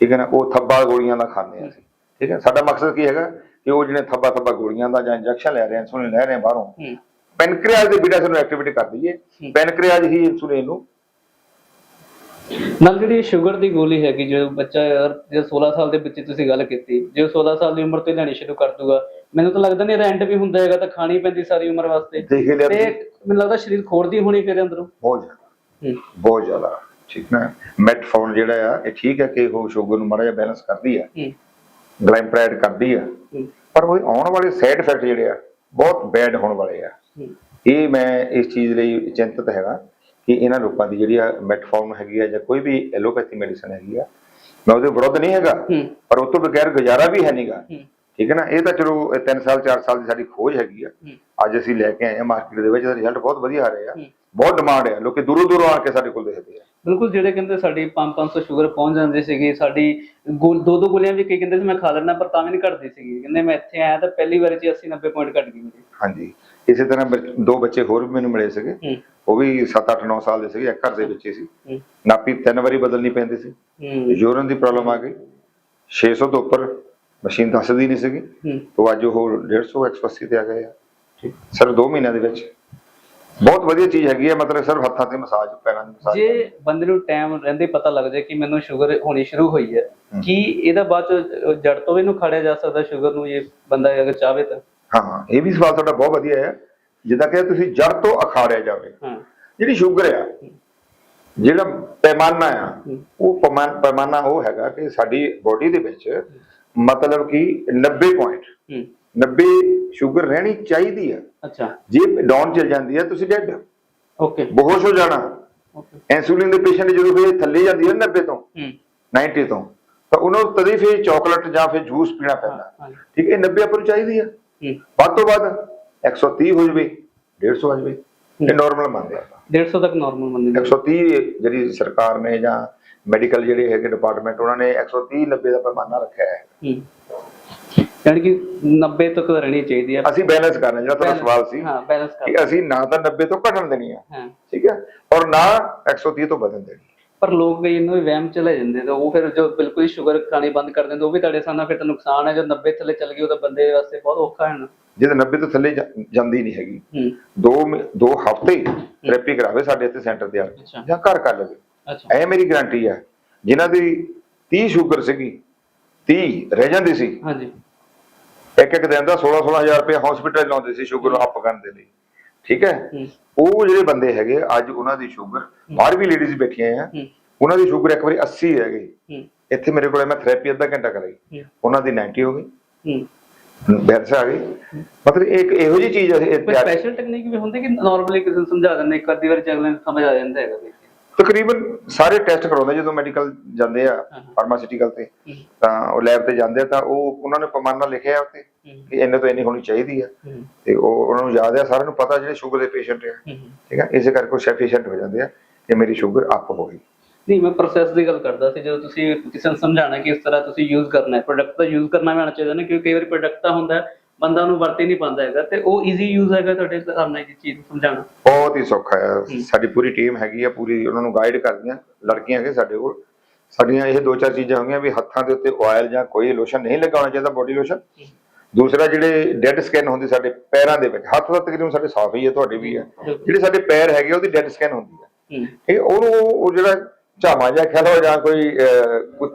ਠੀਕ ਹੈ ਨਾ? ਉਹ ਥੱਬਾ ਗੋਲੀਆਂ ਦਾ ਖਾਂਦੇ ਆ ਅਸੀਂ। ਠੀਕ ਹੈ? ਸਾਡਾ ਮਕਸਦ ਕੀ ਹੈਗਾ? ਕਿ ਉਹ ਜਿਹੜੇ ਥੱਬਾ ਥੱਬਾ ਗੋਲੀਆਂ ਦਾ ਜਾਂ ਇੰਜੈਕਸ਼ਨ ਲੈ ਰਹੇ ਆ ਇਨਸੂਲਿਨ ਲੈ ਰਹੇ ਆ ਬਾਹਰੋਂ ਪੈਨਕ੍ਰੀਆਸ ਦੇ ਬੀਟਾ ਨੂੰ ਐਕਟੀਵੇਟ ਕਰ ਦਈਏ। ਪੈਨਕ੍ਰੀਆਸ ਹੀ ਇਨਸੂਲਿਨ ਨੂੰ ਨਾਲ ਜਿਹੜੀ ਸ਼ੂਗਰ ਦੀ ਗੋਲੀ ਹੈਗੀ ਜੋ ਬੱਚਾ ਜੇ 16 ਸਾਲ ਦੇ ਬੱਚੇ ਤੁਸੀਂ ਗੱਲ ਕੀਤੀ ਜੇ ਉਹ 16 ਸਾਲ ਦੀ ਉਮਰ ਤੋਂ ਲੈਣੀ ਸ਼ੁਰੂ ਕਰ ਦੂਗਾ ਮੈਨੂੰ ਤਾਂ ਲੱਗਦਾ ਨਹੀਂ ਇਹਦਾ ਐਂਡ ਵੀ ਹੁੰਦਾ ਹੈਗਾ ਤਾਂ ਖਾਣੀ ਪੈਂਦੀ ਸਾਰੀ ਉਮਰ ਵਾਸਤੇ। ਤੇ? ਮੈਨੂੰ ਲੱਗਦਾ ਸਰੀਰ ਖੋੜਦੀ ਹੋਣੀ ਫਿਰ ਅੰਦਰੋਂ। ਬਹੁਤ ਜ਼ਿਆਦਾ। ਬਹੁਤ ਜ਼ਿਆਦਾ। ਠੀਕ ਨਾ? ਮੈਟਫੋਨ ਜਿਹੜਾ ਆ ਇਹ ਠੀਕ ਹੈ ਕਿ ਉਹ ਸ਼ੂਗਰ ਨੂੰ ਮਾੜਾ ਜਿਹਾ ਬੈਲੈਂਸ ਕਰਦੀ ਆ। ਹੂੰ। ਗਲਾਈਮਪ੍ਰਾਈਡ ਕਰਦੀ ਆ। ਪਰ ਉਹ ਆਉਣ ਵਾਲੇ ਸਾਈਡ ਇਫੈਕਟ ਜਿਹੜੇ ਆ ਬਹੁਤ ਬੈਡ ਹੋਣ ਵਾਲੇ ਆ। ਇਹ ਮੈਂ ਇਸ ਚੀਜ਼ ਲਈ ਚਿੰਤਤ ਹੈਗਾ ਕਿ ਇਹਨਾਂ ਲੋਕਾਂ ਦੀ ਜਿਹੜੀ ਆ ਮੈਟਫੋਰਮ ਹੈਗੀ ਆ ਜਾਂ ਕੋਈ ਵੀ ਐਲੋਪੈਥੀ ਮੈਡੀਸਨ ਹੈਗੀ ਆ ਮੈਂ ਉਹਦੇ ਵਿਰੁੱਧ ਨਹੀਂ ਹੈਗਾ ਪਰ ਉਹ ਤੋਂ ਬਗੈਰ ਗੁਜ਼ਾਰਾ ਵੀ ਹੈ ਨਹੀਂਗਾ ਠੀਕ ਹੈ ਨਾ? ਇਹ ਤਾਂ ਚਲੋ 3 ਸਾਲ 4 ਸਾਲ ਦੀ ਸਾਡੀ ਖੋਜ ਹੈਗੀ ਆ। ਅੱਜ ਅਸੀਂ ਲੈ ਕੇ ਆਏ ਆ ਮਾਰਕੀਟ ਦੇ ਵਿੱਚ ਰਿਜ਼ਲਟ ਬਹੁਤ ਵਧੀਆ ਆ ਰਹੇ ਆ। ਬਹੁਤ ਡਿਮਾਂਡ ਹੈ ਲੋਕੀ ਦੂਰੋਂ ਦੂਰੋਂ ਆ ਕੇ ਸਾਡੇ ਕੋਲ ਦੇਖਦੇ ਆ। ਬਿਲਕੁਲ ਜਿਹੜੇ ਕਹਿੰਦੇ ਸਾਡੀ 5-500 ਸ਼ੂਗਰ ਪਹੁੰਚ ਜਾਂਦੀ ਸੀਗੀ ਸਾਡੀ ਦੋ ਦੋ ਗੋਲੀਆਂ ਵੀ ਕਈ ਕਹਿੰਦੇ ਸੀ ਮੈਂ ਖਾ ਲੈਣਾ ਪਰ ਤਾਂ ਵੀ ਨਹੀਂ ਘਟਦੀ ਸੀਗੀ। ਕਹਿੰਦੇ ਮੈਂ ਇੱਥੇ ਆਇਆ ਤਾਂ ਪਹਿਲੀ ਵਾਰੀ 'ਚ 80-90 ਪੁਆਇੰਟ ਘਟ ਗਈ ਮੇਰੀ। ਹਾਂਜੀ। ਇਸੇ ਤਰ੍ਹਾਂ ਦੋ ਬੱਚੇ ਹੋਰ ਵੀ ਮੈਨੂੰ ਮਿਲੇ ਸੀਗੇ। ਉਹ ਵੀ 7 8 9 ਸਾਲ ਦੇ ਸੀਗੇ ਇੱਕ ਘਰ ਦੇ ਵਿੱਚ ਸੀ। ਨਾਪੀ ਤਿੰਨ ਵਾਰੀ ਬਦਲਣੀ ਪੈਂਦੀ ਸੀ। ਯੂਰਨ ਦੀ ਪ੍ਰੋਬਲਮ ਆ ਗਈ। 600 ਤੋਂ ਉੱਪਰ ਮਸ਼ੀਨ ਦੱਸਦੀ ਨਹੀਂ ਸੀਗੀ। ਤੋਂ ਅੱਜ ਉਹ 150 180 ਤੇ ਆ ਗਏ ਆ। ਸਿਰਫ 2 ਮਹੀਨਿਆਂ ਦੇ ਵਿੱਚ। ਬਹੁਤ ਵਧੀਆ ਚੀਜ਼ ਹੈਗੀ ਹੈ ਮਤਲਬ ਸਿਰਫ ਹੱਥਾਂ ਤੇ ਮਸਾਜ ਪੈਰਾਂ ਦੀ ਮਸਾਜ ਜੇ ਬੰਦੇ ਨੂੰ ਟਾਈਮ ਰਹਿੰਦੇ ਪਤਾ ਲੱਗ ਜਾਏ ਕਿ ਮੈਨੂੰ ਸ਼ੂਗਰ ਹੋਣੀ ਸ਼ੁਰੂ ਹੋਈ ਹੈ। ਕੀ ਇਹਦਾ ਬਾਅਦ ਚ ਜੜ ਤੋਂ ਵੀ ਇਹਨੂੰ ਖੜਿਆ ਜਾ ਸਕਦਾ ਸ਼ੂਗਰ ਨੂੰ ਜੇ ਬੰਦਾ ਅਗਰ ਚਾਹਵੇ ਤਾਂ? ਹਾਂ ਇਹ ਵੀ ਸਵਾਲ ਤੁਹਾਡਾ ਬਹੁਤ ਵਧੀਆ ਹੈ। ਜਿੱਦਾਂ ਕਿ ਤੁਸੀਂ ਜੜ ਤੋਂ ਅਖਾੜਿਆ ਜਾਵੇ। ਜਿਹੜੀ ਸ਼ੂਗਰ ਆ ਜਿਹੜਾ ਪੈਮਾਨਾ ਆ। ਉਹ ਪੈਮਾਨ- ਪੈਮਾਨਾ ਉਹ ਹੈਗਾ ਕਿ ਸਾਡੀ ਬੋਡੀ ਦੇ ਵਿੱਚ ਮਤਲਬ ਕਿ 90 ਪੁਆਇੰਟ ਹੂੰ। 90 ਸ਼ੂਗਰ ਰਹਿਣੀ ਚਾਹੀਦੀ ਆ। ਅੱਛਾ। ਜੇ ਡਾਊਨ ਚਲ ਜਾਂਦੀ ਹੈ ਤੁਸੀਂ ਡੈਡ। ਓਕੇ। ਬੇਹੋਸ਼ ਹੋ ਜਾਣਾ। ਓਕੇ। ਇਨਸੂਲਿਨ ਦੇ ਪੇਸ਼ੈਂਟ ਜਦੋਂ ਫਿਰ ਥੱਲੇ ਜਾਂਦੀ ਹੈ 90 ਤੋਂ ਹੂੰ। 90 ਤੋਂ ਤਾਂ ਉਹਨਾਂ ਨੂੰ ਤਦੇ ਫਿਰ ਚਾਕਲੇਟ ਜਾਂ ਫਿਰ ਜੂਸ ਪੀਣਾ ਪੈਂਦਾ। ਠੀਕ ਹੈ 90 ਆਪਾਂ ਨੂੰ ਚਾਹੀਦੀ ਆ। ਹੂੰ ਵੱਧ ਤੋਂ ਵੱਧ 130 ਹੋ ਜਵੇ 150 ਆ ਜਵੇ ਇਹ ਨਾਰਮਲ ਮੰਨਦੇ ਆ 150 ਤੱਕ ਨਾਰਮਲ ਮੰਨਦੇ 130 ਜਿਹੜੀ ਸਰਕਾਰ ਨੇ ਜਾਂ ਮੈਡੀਕਲ ਜਿਹੜੇ ਹੈਗੇ ਡਿਪਾਰਟਮੈਂਟ ਉਹਨਾਂ ਨੇ 130 90 ਦਾ ਪੈਮਾਨਾ ਰੱਖਿਆ ਹੈ। ਹੂੰ। ਯਾਨੀ ਕਿ 90 ਤੱਕ ਰਹਿਣੀ ਚਾਹੀਦੀ ਹੈ ਅਸੀਂ ਬੈਲੈਂਸ ਕਰਨਾ ਜਿਹੜਾ ਤੁਹਾਡਾ ਸਵਾਲ ਸੀ ਹਾਂ ਬੈਲੈਂਸ ਕਰ ਕਿ ਅਸੀਂ ਨਾ ਤਾਂ 90 ਤੋਂ ਘਟਣ ਦੇਣੀ ਆ ਹਾਂ। ਠੀਕ ਹੈ ਔਰ ਨਾ 130 ਤੋਂ ਵਧਣ ਦੇਣੀ ਪਰ ਲੋਕ ਕਈ ਇਹਨੂੰ ਵੀ ਵਹਿਮ ਚ ਲੈ ਜਾਂਦੇ ਤੇ ਉਹ ਫਿਰ ਜੋ ਬਿਲਕੁਲ ਹੀ ਸ਼ੂਗਰ ਖਾਣੀ ਬੰਦ ਕਰ ਦਿੰਦੇ ਉਹ ਵੀ ਤੁਹਾਡੇ ਸਾਹਮਣੇ ਫਿਰ ਤਾਂ ਨੁਕਸਾਨ ਹੈ ਜੋ 90 ਥੱਲੇ ਚੱਲ ਗਈ ਉਹ ਤਾਂ ਬੰਦੇ ਵਾਸਤੇ ਬਹੁਤ ਔਖਾ ਹੈ ਨਾ। ਜਿਹਦੇ 90 ਤੋਂ ਥੱਲੇ ਜਾ- ਜਾਂਦੀ ਨਹੀਂ ਹੈਗੀ। ਹੂੰ। ਦੋ ਮ- ਦੋ ਹਫ਼ਤੇ ਥੈਰੇਪੀ ਕਰਾਵੇ ਸਾਡੇ ਇੱਥੇ ਸੈਂਟਰ ਤੇ ਆ ਕੇ ਅੱਛਾ। ਜਾਂ ਘਰ ਕਰ ਲਵੇ। ਅੱਛਾ। ਐ ਮੇਰੀ ਗਾਰੰਟੀ ਆ ਜਿਨ੍ਹਾਂ ਦੀ 30 ਸ਼ੂਗਰ ਸੀਗੀ 30 ਰਹਿ ਜਾਂਦੀ ਸੀ। ਹਾਂਜੀ। ਇੱਕ ਇੱਕ ਦਿਨ ਦਾ 16 16000 ਰੁਪਏ ਹਸਪੀਟਲ ਲਾਉਂਦੇ ਸੀ ਸ਼ੂਗਰ ਨੂੰ ਅਪ ਕਰਨ ਦੇ ਲਈ। ਠੀਕ ਹੈ? ਉਹ ਜਿਹੜੇ ਬੰਦੇ ਹੈਗੇ ਅੱਜ ਉਹਨਾਂ ਦੀ ਸ਼ੂਗਰ ਬਾਹਰ ਵੀ ਲੇਡੀਜ਼ ਬੈਠੀਆਂ ਆ। ਉਹਨਾਂ ਦੀ ਸ਼ੂਗਰ ਇੱਕ ਵਾਰੀ 80 ਰਹਿ ਗਈ। ਹੂੰ। ਇੱਥੇ ਮੇਰੇ ਕੋਲੇ ਮੈਂ ਥੈਰੇਪੀ ਅੱਧਾ ਘੰਟਾ ਕਰਾਈ। ਉਹਨਾਂ ਦੀ 90 ਹੋ ਗਈ। ਬੈਰਸ ਆ ਗਈ। ਮਤਲਬ ਇੱਕ ਇਹੋ ਜਿਹੀ ਚੀਜ਼ ਹੈ ਸਪੈਸ਼ਲ ਟੈਕਨੀਕ ਵੀ ਹੁੰਦੀ ਕਿ ਨਾਰਮਲੀ ਕਿਸੇ ਨੂੰ ਸਮਝਾ ਦਿੰਦੇ ਇੱਕ ਅੱਧੀ ਵਾਰ ਚ ਅਗਲੇ ਨੂੰ ਸਮਝ ਆ ਜਾਂਦਾ ਹੈਗਾ ਤਕਰੀਬਨ ਸਾਰੇ ਟੈਸਟ ਕਰਾਉਂਦੇ ਜਦੋਂ ਮੈਡੀਕਲ ਜਾਂਦੇ ਆ ਹਾਂ। ਫਾਰਮਾਸਿਊਟੀਕਲ ਤੇ ਤਾਂ ਉਹ ਲੈਬ ਤੇ ਜਾਂਦੇ ਤਾਂ ਉਹ ਉਹਨਾਂ ਨੇ ਪੈਮਾਨਾ ਲਿਖਿਆ ਉੱਤੇ। ਕਿ ਇੰਨੇ ਤੋਂ ਇੰਨੀ ਹੋਣੀ ਚਾਹੀਦੀ ਆ। ਤੇ ਉਹ ਉਹਨਾਂ ਨੂੰ ਯਾਦ ਆ ਸਾਰਿਆਂ ਨੂੰ ਪਤਾ ਜਿਹੜੇ ਸ਼ੂਗਰ ਦੇ ਪੇਸ਼ੈਂਟ ਆ। ਠੀਕ ਆ? ਇਸੇ ਕਰਕੇ ਉਹ ਸੈਫੀਸ਼ੀਐਂਟ ਹੋ ਜਾਂਦੇ ਆ ਕਿ ਮੇਰੀ ਸ਼ੂਗਰ ਅਪ ਹੋ ਗਈ। ਨਹੀਂ ਮੈਂ ਪ੍ਰੋਸੈਸ ਦੀ ਗੱਲ ਕਰਦਾ ਸੀ ਜਦੋਂ ਤੁਸੀਂ ਕਿਸੇ ਨੂੰ ਸਮਝਾਉਣਾ ਕਿ ਇਸ ਤਰ੍ਹਾਂ ਤੁਸੀਂ ਯੂਜ਼ ਕਰਨਾ ਹੈ ਪ੍ਰੋਡਕਟ ਦਾ ਯੂਜ਼ ਕਰਨਾ ਵੀ ਆਉਣਾ ਚਾਹੀਦਾ ਨਾ ਕਿਉਂਕਿ ਕਈ ਵਾਰੀ ਪ੍ਰੋਡਕਟ ਤਾਂ ਹੁੰਦਾ ਬੰਦਾ ਉਹਨੂੰ ਵਰਤ ਨਹੀਂ ਪਾਉਂਦਾ ਹੈਗਾ ਤੇ ਉਹ ਈਜ਼ੀ ਯੂਜ਼ ਹੈਗਾ ਤੁਹਾਡੇ ਸਾਹਮਣੇ ਇਹ ਚੀਜ਼ ਨੂੰ ਸਮਝਾਉਣਾ। ਬਹੁਤ ਹੀ ਸੌਖਾ ਹੈ। ਸਾਡੀ ਪੂਰੀ ਟੀਮ ਹੈਗੀ ਆ ਪੂਰੀ ਉਹਨਾਂ ਨੂੰ ਗਾਈਡ ਕਰਦੀਆਂ ਲੜਕੀਆਂ ਹੈਗੇ ਸਾਡੇ ਕੋਲ। ਸਾਡੀਆਂ ਇਹ ਦੋ ਚਾਰ ਚੀਜ਼ਾਂ ਹੋਗੀਆਂ ਵੀ ਹੱਥਾਂ ਦੇ ਉੱਤੇ ਆਇਲ ਜਾਂ ਕੋਈ ਲੋਸ਼ਨ ਨਹੀਂ ਲਗਾਉਣਾ ਚਾਹੀਦਾ ਬੋਡੀ ਲੋਸ਼ਨ ਦੂਸਰਾ ਜਿਹੜੇ ਡੈਡ ਸਕਿਨ ਹੁੰਦੀ ਸਾਡੇ ਪੈਰਾਂ ਦੇ ਵਿੱਚ ਹੱਥ ਦਾ ਤਕਰੀਬਨ ਸਾਡੇ ਸਾਫ਼ ਹੀ ਹੈ ਤੁਹਾਡੇ ਵੀ ਹੈ। ਜਿਹੜੇ ਸਾਡੇ ਪੈਰ ਹੈਗੇ ਉਹਦੀ ਡੈਡ ਸਕਿਨ ਹੁੰਦੀ ਹੈ। ਹੂੰ। ਇਹ ਉਹਨੂੰ ਉਹ ਜਿਹੜਾ ਝਾਮਾ ਜਿਹਾ ਖਿਆ ਲਓ ਜਾਂ ਕੋਈ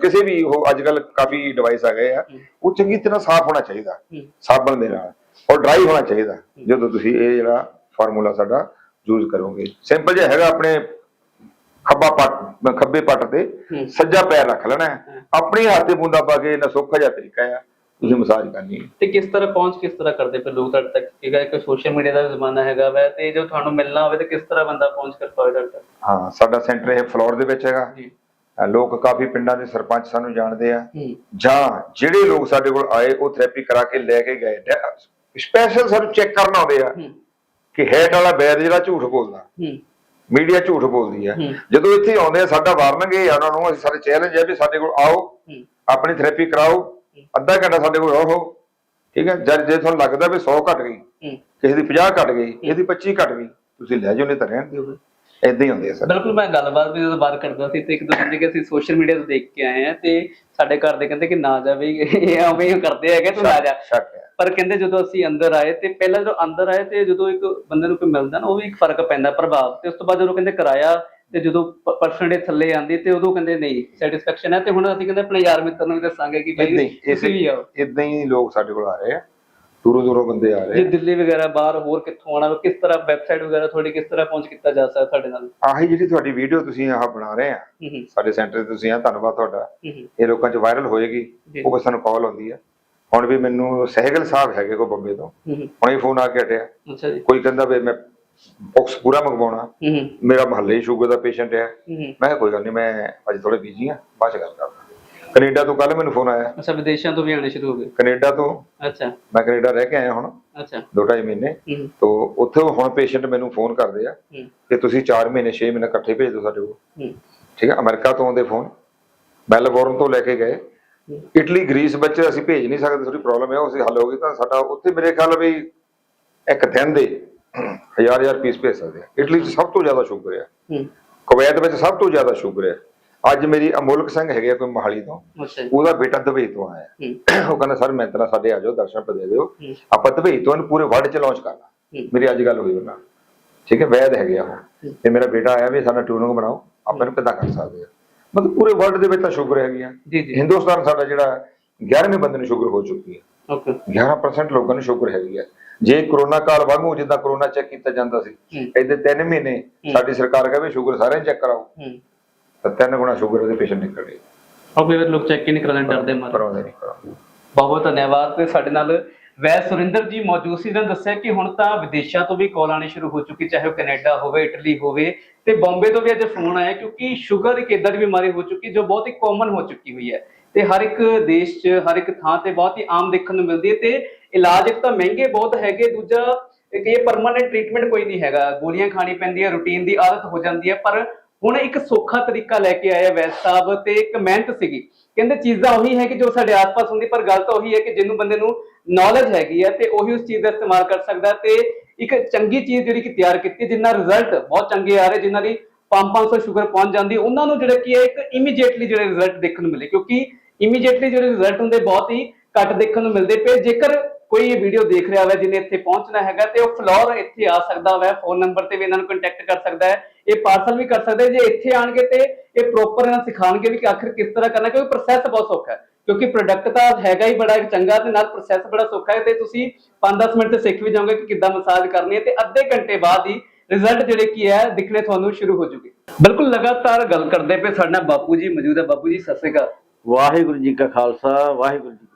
ਕਿਸੇ ਵੀ ਉਹ ਅੱਜ ਕੱਲ ਕਾਫੀ ਡਿਵਾਈਸ ਆ ਗਏ ਆ ਉਹ ਚੰਗੀ ਤਰ੍ਹਾਂ ਸਾਫ਼ ਹੋਣਾ ਚਾਹੀਦਾ ਹੂੰ। ਸਾਬਣ ਦੇ ਨਾਲ ਔਰ ਡਰਾਈ ਹੋਣਾ ਚਾਹੀਦਾ ਜਦੋਂ ਤੁਸੀਂ ਇਹ ਜਿਹੜਾ ਫਾਰਮੂਲਾ ਸਾਡਾ ਯੂਜ਼ ਕਰੋਗੇ। ਸਿੰਪਲ ਜਿਹਾ ਹੈਗਾ ਆਪਣੇ ਖੱਬਾ ਪੱਟ ਖੱਬੇ ਪੱਟ ਤੇ ਹੂੰ। ਸੱਜਾ ਪੈਰ ਰੱਖ ਲੈਣਾ ਹੈ। ਆਪਣੇ ਹੱਥ ਤੇ ਬੂੰਦਾ ਪਾ ਕੇ ਨਾ ਸੌਖਾ ਜਿਹਾ ਤਰੀਕਾ ਆ। ਤੁਸੀਂ ਮਸਾਜ ਕਰਨੀ ਹੈ। ਤੇ ਕਿਸ ਤਰ੍ਹਾਂ ਪਹੁੰਚ ਕਿਸ ਤਰ੍ਹਾਂ ਕਰਦੇ ਫਿਰ ਲੋਕ ਤੁਹਾਡੇ ਤੱਕ? ਕਿਉਂਕਿ ਇੱਕ ਸੋਸ਼ਲ ਮੀਡੀਆ ਦਾ ਜ਼ਮਾਨਾ ਹੈਗਾ ਵੈ ਤੇ ਜੇ ਤੁਹਾਨੂੰ ਮਿਲਣਾ ਹੋਵੇ ਤਾਂ ਕਿਸ ਤਰ੍ਹਾਂ ਬੰਦਾ ਪਹੁੰਚ ਕਰ ਪਾਵੇ ਤੁਹਾਡੇ ਤੱਕ? ਹਾਂ ਸਾਡਾ ਸੈਂਟਰ ਇਹ ਫਲੋਰ ਦੇ ਵਿੱਚ ਹੈਗਾ। ਜੀ। ਲੋਕ ਕਾਫੀ ਪਿੰਡਾਂ ਦੇ ਸਰਪੰਚ ਸਾਨੂੰ ਜਾਣਦੇ ਆ। ਜਾਂ ਜਿਹੜੇ ਲੋਕ ਸਾਡੇ ਕੋਲ ਆਏ ਉਹ ਥੈਰੇਪੀ ਕਰਾ ਕੇ ਲੈ ਕੇ ਗਏ। ਸਪੈਸ਼ਲ ਸਾਨੂੰ ਚੈੱਕ ਕਰਨ ਆਉਂਦੇ ਆ ਕਿ ਹੈਟ ਵਾਲਾ ਬੈਦ ਜਿਹੜਾ ਝੂਠ ਬੋਲਦਾ। ਮੀਡੀਆ ਝੂਠ ਬੋਲਦੀ ਆ। ਜਦੋਂ ਇੱਥੇ ਆਉਂਦੇ ਆ ਸਾਡਾ ਵਾਰਨਿੰਗ ਇਹ ਆ ਉਹਨਾਂ ਨੂੰ ਅਸੀਂ ਸਾਰੇ ਚੈਲੰਜ ਹੈ ਵੀ ਸਾਡੇ ਕੋਲ ਆਓ। ਆਪਣੀ ਥੈਰੇਪੀ ਕਰਾਓ। ਅੱਧਾ ਘੰਟਾ ਸਾਡੇ ਕੋਲ ਰਹੋ। ਠੀਕ ਹੈ? ਜਦ ਜੇ ਤੁਹਾਨੂੰ ਲੱਗਦਾ ਵੀ 100 ਘਟ ਗਈ ਹੂੰ। ਕਿਸੇ ਦੀ 50 ਘਟ ਗਈ ਇਹਦੀ 25 ਘਟ ਗਈ ਤੁਸੀਂ ਲੈ ਜਾਓ ਨਹੀਂ ਤਾਂ ਰਹਿਣ ਦਿਓ। ਏਦਾਂ ਹੀ ਹੁੰਦੇ ਆ ਸਰ ਬਿਲਕੁਲ ਮੈਂ ਗੱਲਬਾਤ ਵੀ ਜਦੋਂ ਬਾਹਰ ਕਰਦਾ ਸੀ ਤੇ ਇੱਕ ਦੋ ਬੰਦੇ ਕਿ ਅਸੀਂ ਸੋਸ਼ਲ ਮੀਡੀਆ ਤੋਂ ਦੇਖ ਕੇ ਆਏ ਆ ਤੇ ਸਾਡੇ ਘਰ ਦੇ ਕਹਿੰਦੇ ਕਿ ਨਾ ਜਾਵੇ ਇਹ ਐਵੇਂ ਹੀ ਕਰਦੇ ਹੈਗੇ ਤੂੰ ਨਾ ਜਾ। ਹੈ। ਪਰ ਕਹਿੰਦੇ ਜਦੋਂ ਅਸੀਂ ਅੰਦਰ ਆਏ ਤੇ ਪਹਿਲਾਂ ਜਦੋਂ ਅੰਦਰ ਆਏ ਤੇ ਜਦੋਂ ਇੱਕ ਬੰਦੇ ਨੂੰ ਕੋਈ ਮਿਲਦਾ ਨਾ ਉਹ ਵੀ ਇੱਕ ਫ਼ਰਕ ਪੈਂਦਾ ਪ੍ਰਭਾਵ ਤੇ ਉਸ ਤੋਂ ਬਾਅਦ ਜਦੋਂ ਕਹਿੰਦੇ ਕਰਾਇਆ ਤੇ ਜਦੋਂ ਪਰਸੈਂਟੇਜ ਥੱਲੇ ਆਂਦੀ ਤੇ ਉਦੋਂ ਕਹਿੰਦੇ ਨਹੀਂ ਸੈਟੀਸਫੈਕਸ਼ਨ ਹੈ ਤੇ ਹੁਣ ਅਸੀਂ ਕਹਿੰਦੇ ਆਪਣੇ ਯਾਰ ਮਿੱਤਰ ਨੂੰ ਵੀ ਦੱਸਾਂਗੇ ਕਿ ਹੀ ਤੁਸੀਂ ਵੀ ਆਓ। ਏਦਾਂ ਹੀ ਲੋਕ ਸਾਡੇ ਕੋਲ ਆ ਰਹੇ ਆ। ਦੂਰੋਂ ਦੂਰੋਂ ਬੰਦੇ ਆ ਰਹੇ ਜੇ ਦਿੱਲੀ ਵਗੈਰਾ ਬਾਹਰ ਹੋਰ ਕਿੱਥੋਂ ਆਣਾ ਕਿਸ ਤਰ੍ਹਾਂ ਵੈਬਸਾਈਟ ਵਗੈਰਾ ਤੁਹਾਡੀ ਕਿਸ ਤਰ੍ਹਾਂ ਪਹੁੰਚ ਕੀਤਾ ਜਾ ਸਕਦਾ ਤੁਹਾਡੇ ਨਾਲ? ਆਹੀ ਜਿਹੜੀ ਤੁਹਾਡੀ ਵੀਡੀਓ ਤੁਸੀਂ ਆਹ ਬਣਾ ਰਹੇ ਆ ਸਾਡੇ ਸੈਂਟਰ ਤੇ ਤੁਸੀਂ ਆ ਧੰਨਵਾਦ ਤੁਹਾਡਾ। ਇਹ ਲੋਕਾਂ 'ਚ ਵਾਇਰਲ ਹੋਏਗੀ। ਉਹ ਸਾਨੂੰ ਕਾਲ ਆਉਂਦੀ ਆ। ਹੁਣ ਵੀ ਮੈਨੂੰ ਸਹਿਗਲ ਸਾਹਿਬ ਹੈਗੇ ਕੋ ਬੰਬੇ ਤੋਂ। ਹੂੰ ਹੂੰ। ਹੁਣੇ ਫੋਨ ਆ ਕੇ ਹਟਿਆ। ਅੱਛਾ ਜੀ। ਕੋਈ ਕਹਿੰਦਾ ਵੀ ਮੈਂ ਬਾਕਸ ਪੂਰਾ ਮੰਗਵਾਉਣਾ। ਮੇਰਾ ਮਹੱਲੇ ਹੀ ਸ਼ੂਗਰ ਦਾ ਪੇਸ਼ੈਂਟ ਹੈ ਮੈਂ ਕਿਹਾ ਕੋਈ ਗੱਲ ਨਹੀਂ ਮੈਂ ਅੱਜ ਥੋੜੇ ਬਿਜ਼ੀ ਆ ਬਾਅਦ ਚ ਗੱਲ ਕਰਦਾ। ਕੈਨੇਡਾ ਤੋਂ ਕੱਲ ਮੈਨੂੰ ਫੋਨ ਆਇਆ। ਅੱਛਾ ਵਿਦੇਸ਼ਾਂ ਤੋਂ ਵੀ ਆਣੇ ਸ਼ੁਰੂ ਹੋ ਗਏ? ਕੈਨੇਡਾ ਤੋਂ। ਅੱਛਾ। ਮੈਂ ਕੈਨੇਡਾ ਰਹਿ ਕੇ ਆਇਆ ਹੁਣ ਅੱਛਾ। ਦੋ ਢਾਈ ਮਹੀਨੇ। ਹੂੰ ਹੂੰ। ਤੋਂ ਉੱਥੇ ਹੁਣ ਪੇਸ਼ੈਂਟ ਮੈਨੂੰ ਫੋਨ ਕਰਦੇ ਆ। ਕਿ ਤੁਸੀਂ 4 ਮਹੀਨੇ 6 ਮਹੀਨੇ ਇਕੱਠੇ ਭੇਜ ਦਿਓ ਸਾਡੇ ਕੋਲ। ਠੀਕ ਹੈ ਅਮਰੀਕਾ ਤੋਂ ਆਉਂਦੇ ਫੋਨ ਮੈਲਬੌਰਨ ਤੋਂ ਲੈ ਕੇ ਗਏ। ਇਟਲੀ ਗ੍ਰੀਸ ਵਿੱਚ ਅਸੀਂ ਭੇਜ ਨਹੀਂ ਸਕਦੇ ਥੋੜੀ ਪ੍ਰੋਬਲਮ ਹੈ ਉਹ ਅਸੀਂ ਹੱਲ ਹੋ ਗਈ ਤਾਂ ਸਾਡਾ ਉੱਥੇ ਮੇਰੇ ਖਿਆਲ ਵੀ ਇੱਕ ਦਿਨ ਦੇ ਹਜ਼ਾਰ ਹਜ਼ਾਰ ਪੀਸ ਭੇਜ ਸਕਦੇ ਆ। ਇਟਲੀ 'ਚ ਸਭ ਤੋਂ ਜ਼ਿਆਦਾ ਸ਼ੂਗਰ ਹੈ ਹੂੰ। ਕੁਵੈਤ ਵਿੱਚ ਸਭ ਤੋਂ ਜ਼ਿਆਦਾ ਸ਼ੂਗਰ ਹੈ ਅੱਜ ਮੇਰੀ ਅਮੋਲਕ ਸਿੰਘ ਹੈਗੇ ਆ ਕੋਈ ਮੋਹਾਲੀ ਤੋਂ। ਉਹਦਾ ਬੇਟਾ ਦੁਬਈ ਤੋਂ ਆਇਆ। ਉਹ ਕਹਿੰਦਾ ਸਰ ਮੈਂ ਤਾਂ ਸਾਡੇ ਆ ਜਾਓ ਦਰਸ਼ਨ ਪਾ ਦੇ ਦਿਓ ਆਪਾਂ ਦੁਬਈ ਤੋਂ ਇਹਨੂੰ ਪੂਰੇ ਵਰਲਡ ਚ ਲਾਂਚ ਕਰਨਾ। ਮੇਰੀ ਅੱਜ ਗੱਲ ਹੋਈ ਉਹਨਾਂ। ਠੀਕ ਹੈ ਵੈਦ ਹੈਗੇ ਆ ਉਹ। ਤੇ ਮੇਰਾ ਬੇਟਾ ਆਇਆ ਵੀ ਸਾਡਾ ਟਿਊਨਿੰਗ ਬਣਾਓ। ਆਪਾਂ ਇਹਨੂੰ ਕਿੱਦਾਂ ਕਰ ਸਕਦੇ ਆ? ਮਤਲਬ ਪੂਰੇ ਵਰਲਡ ਦੇ ਵਿੱਚ ਤਾਂ ਸ਼ੂਗਰ ਹੈਗੀ ਆ ਜੀ ਜੀ। ਹਿੰਦੁਸਤਾਨ ਸਾਡਾ ਜਿਹੜਾ 11ਵੇਂ ਬੰਦੇ ਨੂੰ ਸ਼ੂਗਰ ਹੋ ਚੁੱਕੀ ਹੈ। ਓਕੇ 11% ਲੋਕਾਂ ਨੂੰ ਸ਼ੂਗਰ ਹੈਗੀ ਹੈ। ਜੇ ਕਰੋਨਾ ਕਾਲ ਵਾਂਗੂ ਜਿੱਦਾਂ ਕਰੋਨਾ ਚੈੱਕ ਕੀਤਾ ਜਾਂਦਾ ਸੀ ਇਹਦੇ 3 ਮਹੀਨੇ ਸਾਡੀ ਸਰਕਾਰ ਕਹੇ ਸ਼ੂਗਰ ਸਾਰਿਆਂ ਚੈੱਕ ਕਰਾਓ। ਤਾਂ ਤਿੰਨ ਗੁਣਾ ਸ਼ੂਗਰ ਉਹਦੇ ਪੇਸ਼ੈਂਟ ਨਿਕਲ ਉਹ ਕਈ ਵਾਰ ਲੋਕ ਚੈੱਕ ਹੀ ਨਹੀਂ ਕਰਾਉਣ ਡਰਦੇ ਮਾਰੇ ਕਰਾਉਂਦੇ ਨਹੀਂ ਕਰਾਉਂਦੇ। ਬਹੁਤ ਬਹੁਤ ਧੰਨਵਾਦ ਤੇ ਸਾਡੇ ਨਾਲ ਵੈ ਸੁਰਿੰਦਰ ਜੀ ਮੌਜੂਦ ਸੀ। ਨੇ ਦੱਸਿਆ ਕਿ ਹੁਣ ਤਾਂ ਵਿਦੇਸ਼ਾਂ ਤੋਂ ਵੀ ਕਾਲ ਆਣੀ ਸ਼ੁਰੂ ਹੋ ਚੁੱਕੀ ਚਾਹੇ ਉਹ ਕੈਨੇਡਾ ਹੋਵੇ ਇਟਲੀ ਹੋਵੇ ਤੇ ਬੰਬੇ ਤੋਂ ਵੀ ਅੱਜ ਫੋਨ ਆਇਆ ਕਿਉਂਕਿ ਸ਼ੂਗਰ ਇੱਕ ਇਦਾਂ ਦੀ ਬਿਮਾਰੀ ਹੋ ਚੁੱਕੀ ਜੋ ਬਹੁਤ ਹੀ ਕਾਮਨ ਹੋ ਚੁੱਕੀ ਹੋਈ ਹੈ। ਤੇ ਹਰ ਇੱਕ ਦੇਸ਼ 'ਚ ਹਰ ਇੱਕ ਥਾਂ ਤੇ ਬਹੁਤ ਹੀ ਆਮ ਦੇਖਣ ਨੂੰ ਮਿਲਦੀ ਹੈ ਤੇ ਇਲਾਜ ਇੱਕ ਤਾਂ ਮਹਿੰਗੇ ਬਹੁਤ ਹੈਗੇ, ਦੂਜਾ ਇੱਕ ਇਹ ਪਰਮਾਨੈਂਟ ਟ੍ਰੀਟਮੈਂਟ ਕੋਈ ਨਹੀਂ ਹੈਗਾ। ਗੋਲੀਆਂ ਖਾਣੀ ਪੈਂਦੀਆਂ ਰੂਟੀਨ ਦੀ ਆਦਤ ਹੋ ਜਾਂਦੀ ਹੈ, ਪਰ ਹੁਣ ਇੱਕ ਸੌਖਾ ਤਰੀਕਾ ਲੈ ਕੇ ਆਇਆ ਵੈਦ ਸਾਹਿਬ ਤੇ ਇੱਕ ਮਿਹਨਤ ਸੀਗੀ। ਕਹਿੰਦੇ ਚੀਜ਼ਾਂ ਉਹੀ ਹੈ ਕਿ ਜੋ ਸਾਡੇ ਆਸ-ਪਾਸ ਹੁੰਦੀ, ਪਰ ਗੱਲ ਤਾਂ ਉਹੀ ਹੈ ਕਿ ਜਿਹਨੂੰ ਬੰਦੇ ਨੂੰ ਨੌਲੇਜ ਹੈਗੀ ਹੈ ਤੇ ਉਹੀ ਉਸ ਚੀਜ਼ ਦਾ ਇਸਤੇਮਾਲ ਕਰ ਸਕਦਾ ਤੇ ਇੱਕ ਚੰਗੀ ਚੀਜ਼ ਜਿਹੜੀ ਕਿ ਤਿਆਰ ਕੀਤੀ, ਜਿੰਨਾ ਰਿਜ਼ਲਟ ਬਹੁਤ ਚੰਗੇ ਆ ਰਹੇ ਜਿਨ੍ਹਾਂ ਦੀ 5-500 ਸ਼ੂਗਰ ਪਹੁੰਚ ਜਾਂਦੀ, ਉਹਨਾਂ ਨੂੰ ਜਿਹੜਾ ਕੀ ਹੈ, ਇੱਕ ਇਮੀਡੀਏਟਲੀ ਜਿਹੜੇ ਰਿਜ਼ਲਟ ਦੇਖਣ ਨੂੰ ਮਿਲੇ। ਕਿਉਂਕਿ ਇਮੀਡੀਏਟਲੀ ਜਿਹੜੇ ਰਿਜ਼ਲਟ ਹੁੰਦੇ ਬਹੁਤ ਹੀ ਘੱਟ ਦੇਖਣ ਨੂੰ ਮਿਲਦੇ ਪਏ। ਜੇਕਰ ਕੋਈ ਇਹ ਵੀਡੀਓ ਦੇਖ ਰਿਹਾ ਹੋਵੇ ਜਿਹਨੇ ਇੱਥੇ ਪਹੁੰਚਣਾ ਹੈਗਾ ਤੇ ਉਹ ਫਲੋਰ ਇੱਥੇ ਆ ਸਕਦਾ ਹੋਵੇ ਫੋਨ ਨੰਬਰ ਤੇ ਵੀ ਇਹਨਾਂ ਨੂੰ ਕੰਟੈਕਟ ਕਰ ਸਕਦਾ ਹੈ। ਇਹ ਪਾਰਸਲ ਵੀ ਕਰ ਸਕਦੇ ਜੇ ਇੱਥੇ ਆਣਗੇ ਤੇ ਇਹ ਪ੍ਰੋਪਰ ਇਹਨਾਂ ਸਿਖਾਣਗੇ ਵੀ ਕਿ ਆਖਿਰ ਕਿਸ ਤਰ੍ਹਾਂ ਕਰਨਾ, ਕਿਉਂਕਿ ਪ੍ਰੋਸੈਸ ਬਹੁਤ ਸੌਖਾ ਹੈ। ਕਿਉਂਕਿ ਪ੍ਰੋਡਕਟ ਤਾਂ ਹੈਗਾ ਹੀ ਬੜਾ ਚੰਗਾ ਤੇ ਨਾਲ ਪ੍ਰੋਸੈਸ ਬੜਾ ਸੌਖਾ ਹੈ ਤੇ ਤੁਸੀਂ 5-10 ਮਿੰਟ ਤੇ ਸਿੱਖ ਵੀ ਜਾਓਗੇ ਕਿ ਕਿੱਦਾਂ ਮਸਾਜ ਕਰਨੀ ਹੈ ਤੇ ਅੱਧੇ ਘੰਟੇ ਬਾਅਦ ਹੀ ਰਿਜ਼ਲਟ ਜਿਹੜੇ ਕੀ ਹੈ, ਦਿਖਣੇ ਤੁਹਾਨੂੰ ਸ਼ੁਰੂ ਹੋ ਜੂਗੇ। ਬਿਲਕੁਲ ਲਗਾਤਾਰ ਗੱਲ ਕਰਦੇ ਪਏ ਸਾਡੇ ਨਾਲ ਬਾਪੂ ਜੀ ਮੌਜੂਦ ਹੈ। ਬਾਪੂ ਜੀ, ਸਤਿ ਸ਼੍ਰੀ ਅਕਾਲ। ਵਾਹਿਗੁਰੂ ਜੀ ਕਾ ਖਾਲਸਾ, ਵਾਹਿਗੁਰੂ ਜੀ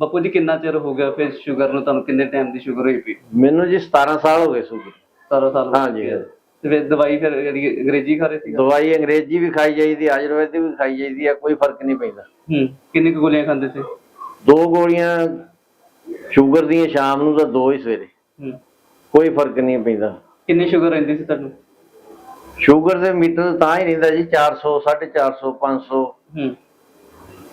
ਬਾਪੂ ਜੀ ਕਿੰਨਾ ਚਿਰ ਹੋ ਗਿਆ ਫਿਰ ਸ਼ੂਗਰ ਨੂੰ ਤੁਹਾਨੂੰ ਕਿੰਨੇ ਟਾਈਮ ਦੀ ਸ਼ੂਗਰ ਹੋਈ ਪਈ? ਮੈਨੂੰ ਜੀ 17 ਸਾਲ ਹੋ ਗਏ ਸ਼ੂਗਰ ਸਾਰਾ ਸਾਲ ਹੋ। ਗਿਆ। ਤੇ ਫਿਰ ਦਵਾਈ ਫਿਰ ਜਿਹੜੀ ਅੰਗਰੇਜ਼ੀ ਖਾ ਰਹੇ ਸੀ ਦਵਾਈ ਅੰਗਰੇਜ਼ੀ ਵੀ ਖਾਈ ਜਾਈਦੀ ਆਯੁਰਵੈਦਿਕ ਵੀ ਖਾਈ ਜਾਈਦੀ ਆ ਕੋਈ ਫ਼ਰਕ ਨਹੀਂ ਪੈਂਦਾ। ਹੂੰ ਕਿੰਨੀ ਕੁ ਗੋਲੀਆਂ ਖਾਂਦੇ ਸੀ? ਦੋ ਗੋਲੀਆਂ ਸ਼ੂਗਰ ਦੀਆਂ ਸ਼ਾਮ ਨੂੰ ਤਾਂ ਦੋ ਹੀ ਸਵੇਰੇ। ਹੂੰ। ਕੋਈ ਫ਼ਰਕ ਨਹੀਂ ਪੈਂਦਾ। ਕਿੰਨੀ ਸ਼ੂਗਰ ਰਹਿੰਦੀ ਸੀ ਤੁਹਾਨੂੰ? ਸ਼ੂਗਰ ਦੇ ਮੀਟਰ ਤਾਂ ਹੀ ਰਹਿੰਦਾ ਜੀ 400 450 500 ਹੂੰ।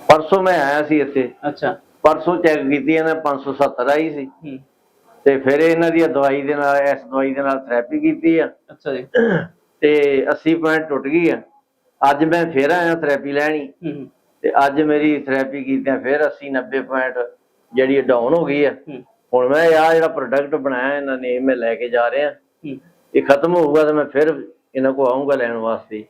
ਪਰਸੋਂ ਮੈਂ ਆਇਆ ਸੀ ਇੱਥੇ। ਅੱਛਾ। ਪਰਸੋਂ ਚੈੱਕ ਕੀਤੀ ਇਹਨਾਂ 570 ਆਈ ਸੀ। ਤੇ ਫਿਰ ਇਹਨਾਂ ਦੀ ਦਵਾਈ ਦੇ ਨਾਲ ਇਸ ਦਵਾਈ ਦੇ ਨਾਲ ਥੈਰੇਪੀ ਕੀਤੀ ਆ। ਅੱਛਾ ਜੀ। ਤੇ 80 ਪੁਆਇੰਟ ਟੁੱਟ ਗਈ ਆ। ਅੱਜ ਮੈਂ ਫਿਰ ਆਇਆ ਥੈਰੇਪੀ ਲੈਣੀ ਤੇ ਅੱਜ ਮੇਰੀ ਥੈਰੇਪੀ ਕੀਤਿਆਂ ਫਿਰ 80 90 ਪੁਆਇੰਟ ਜਿਹੜੀ ਡਾਊਨ ਹੋ ਗਈ ਆ। ਹੁਣ ਮੈਂ ਆ ਜਿਹੜਾ ਪ੍ਰੋਡਕਟ ਬਣਾਇਆ ਇਹਨਾਂ ਨੇ ਮੈਂ ਲੈ ਕੇ ਜਾ ਰਿਹਾ। ਇਹ ਖਤਮ ਹੋਊਗਾ ਤਾਂ ਮੈਂ ਫਿਰ ਇਹਨਾਂ ਕੋ ਆਉਂਗਾ ਲੈਣ ਵਾਸਤੇ।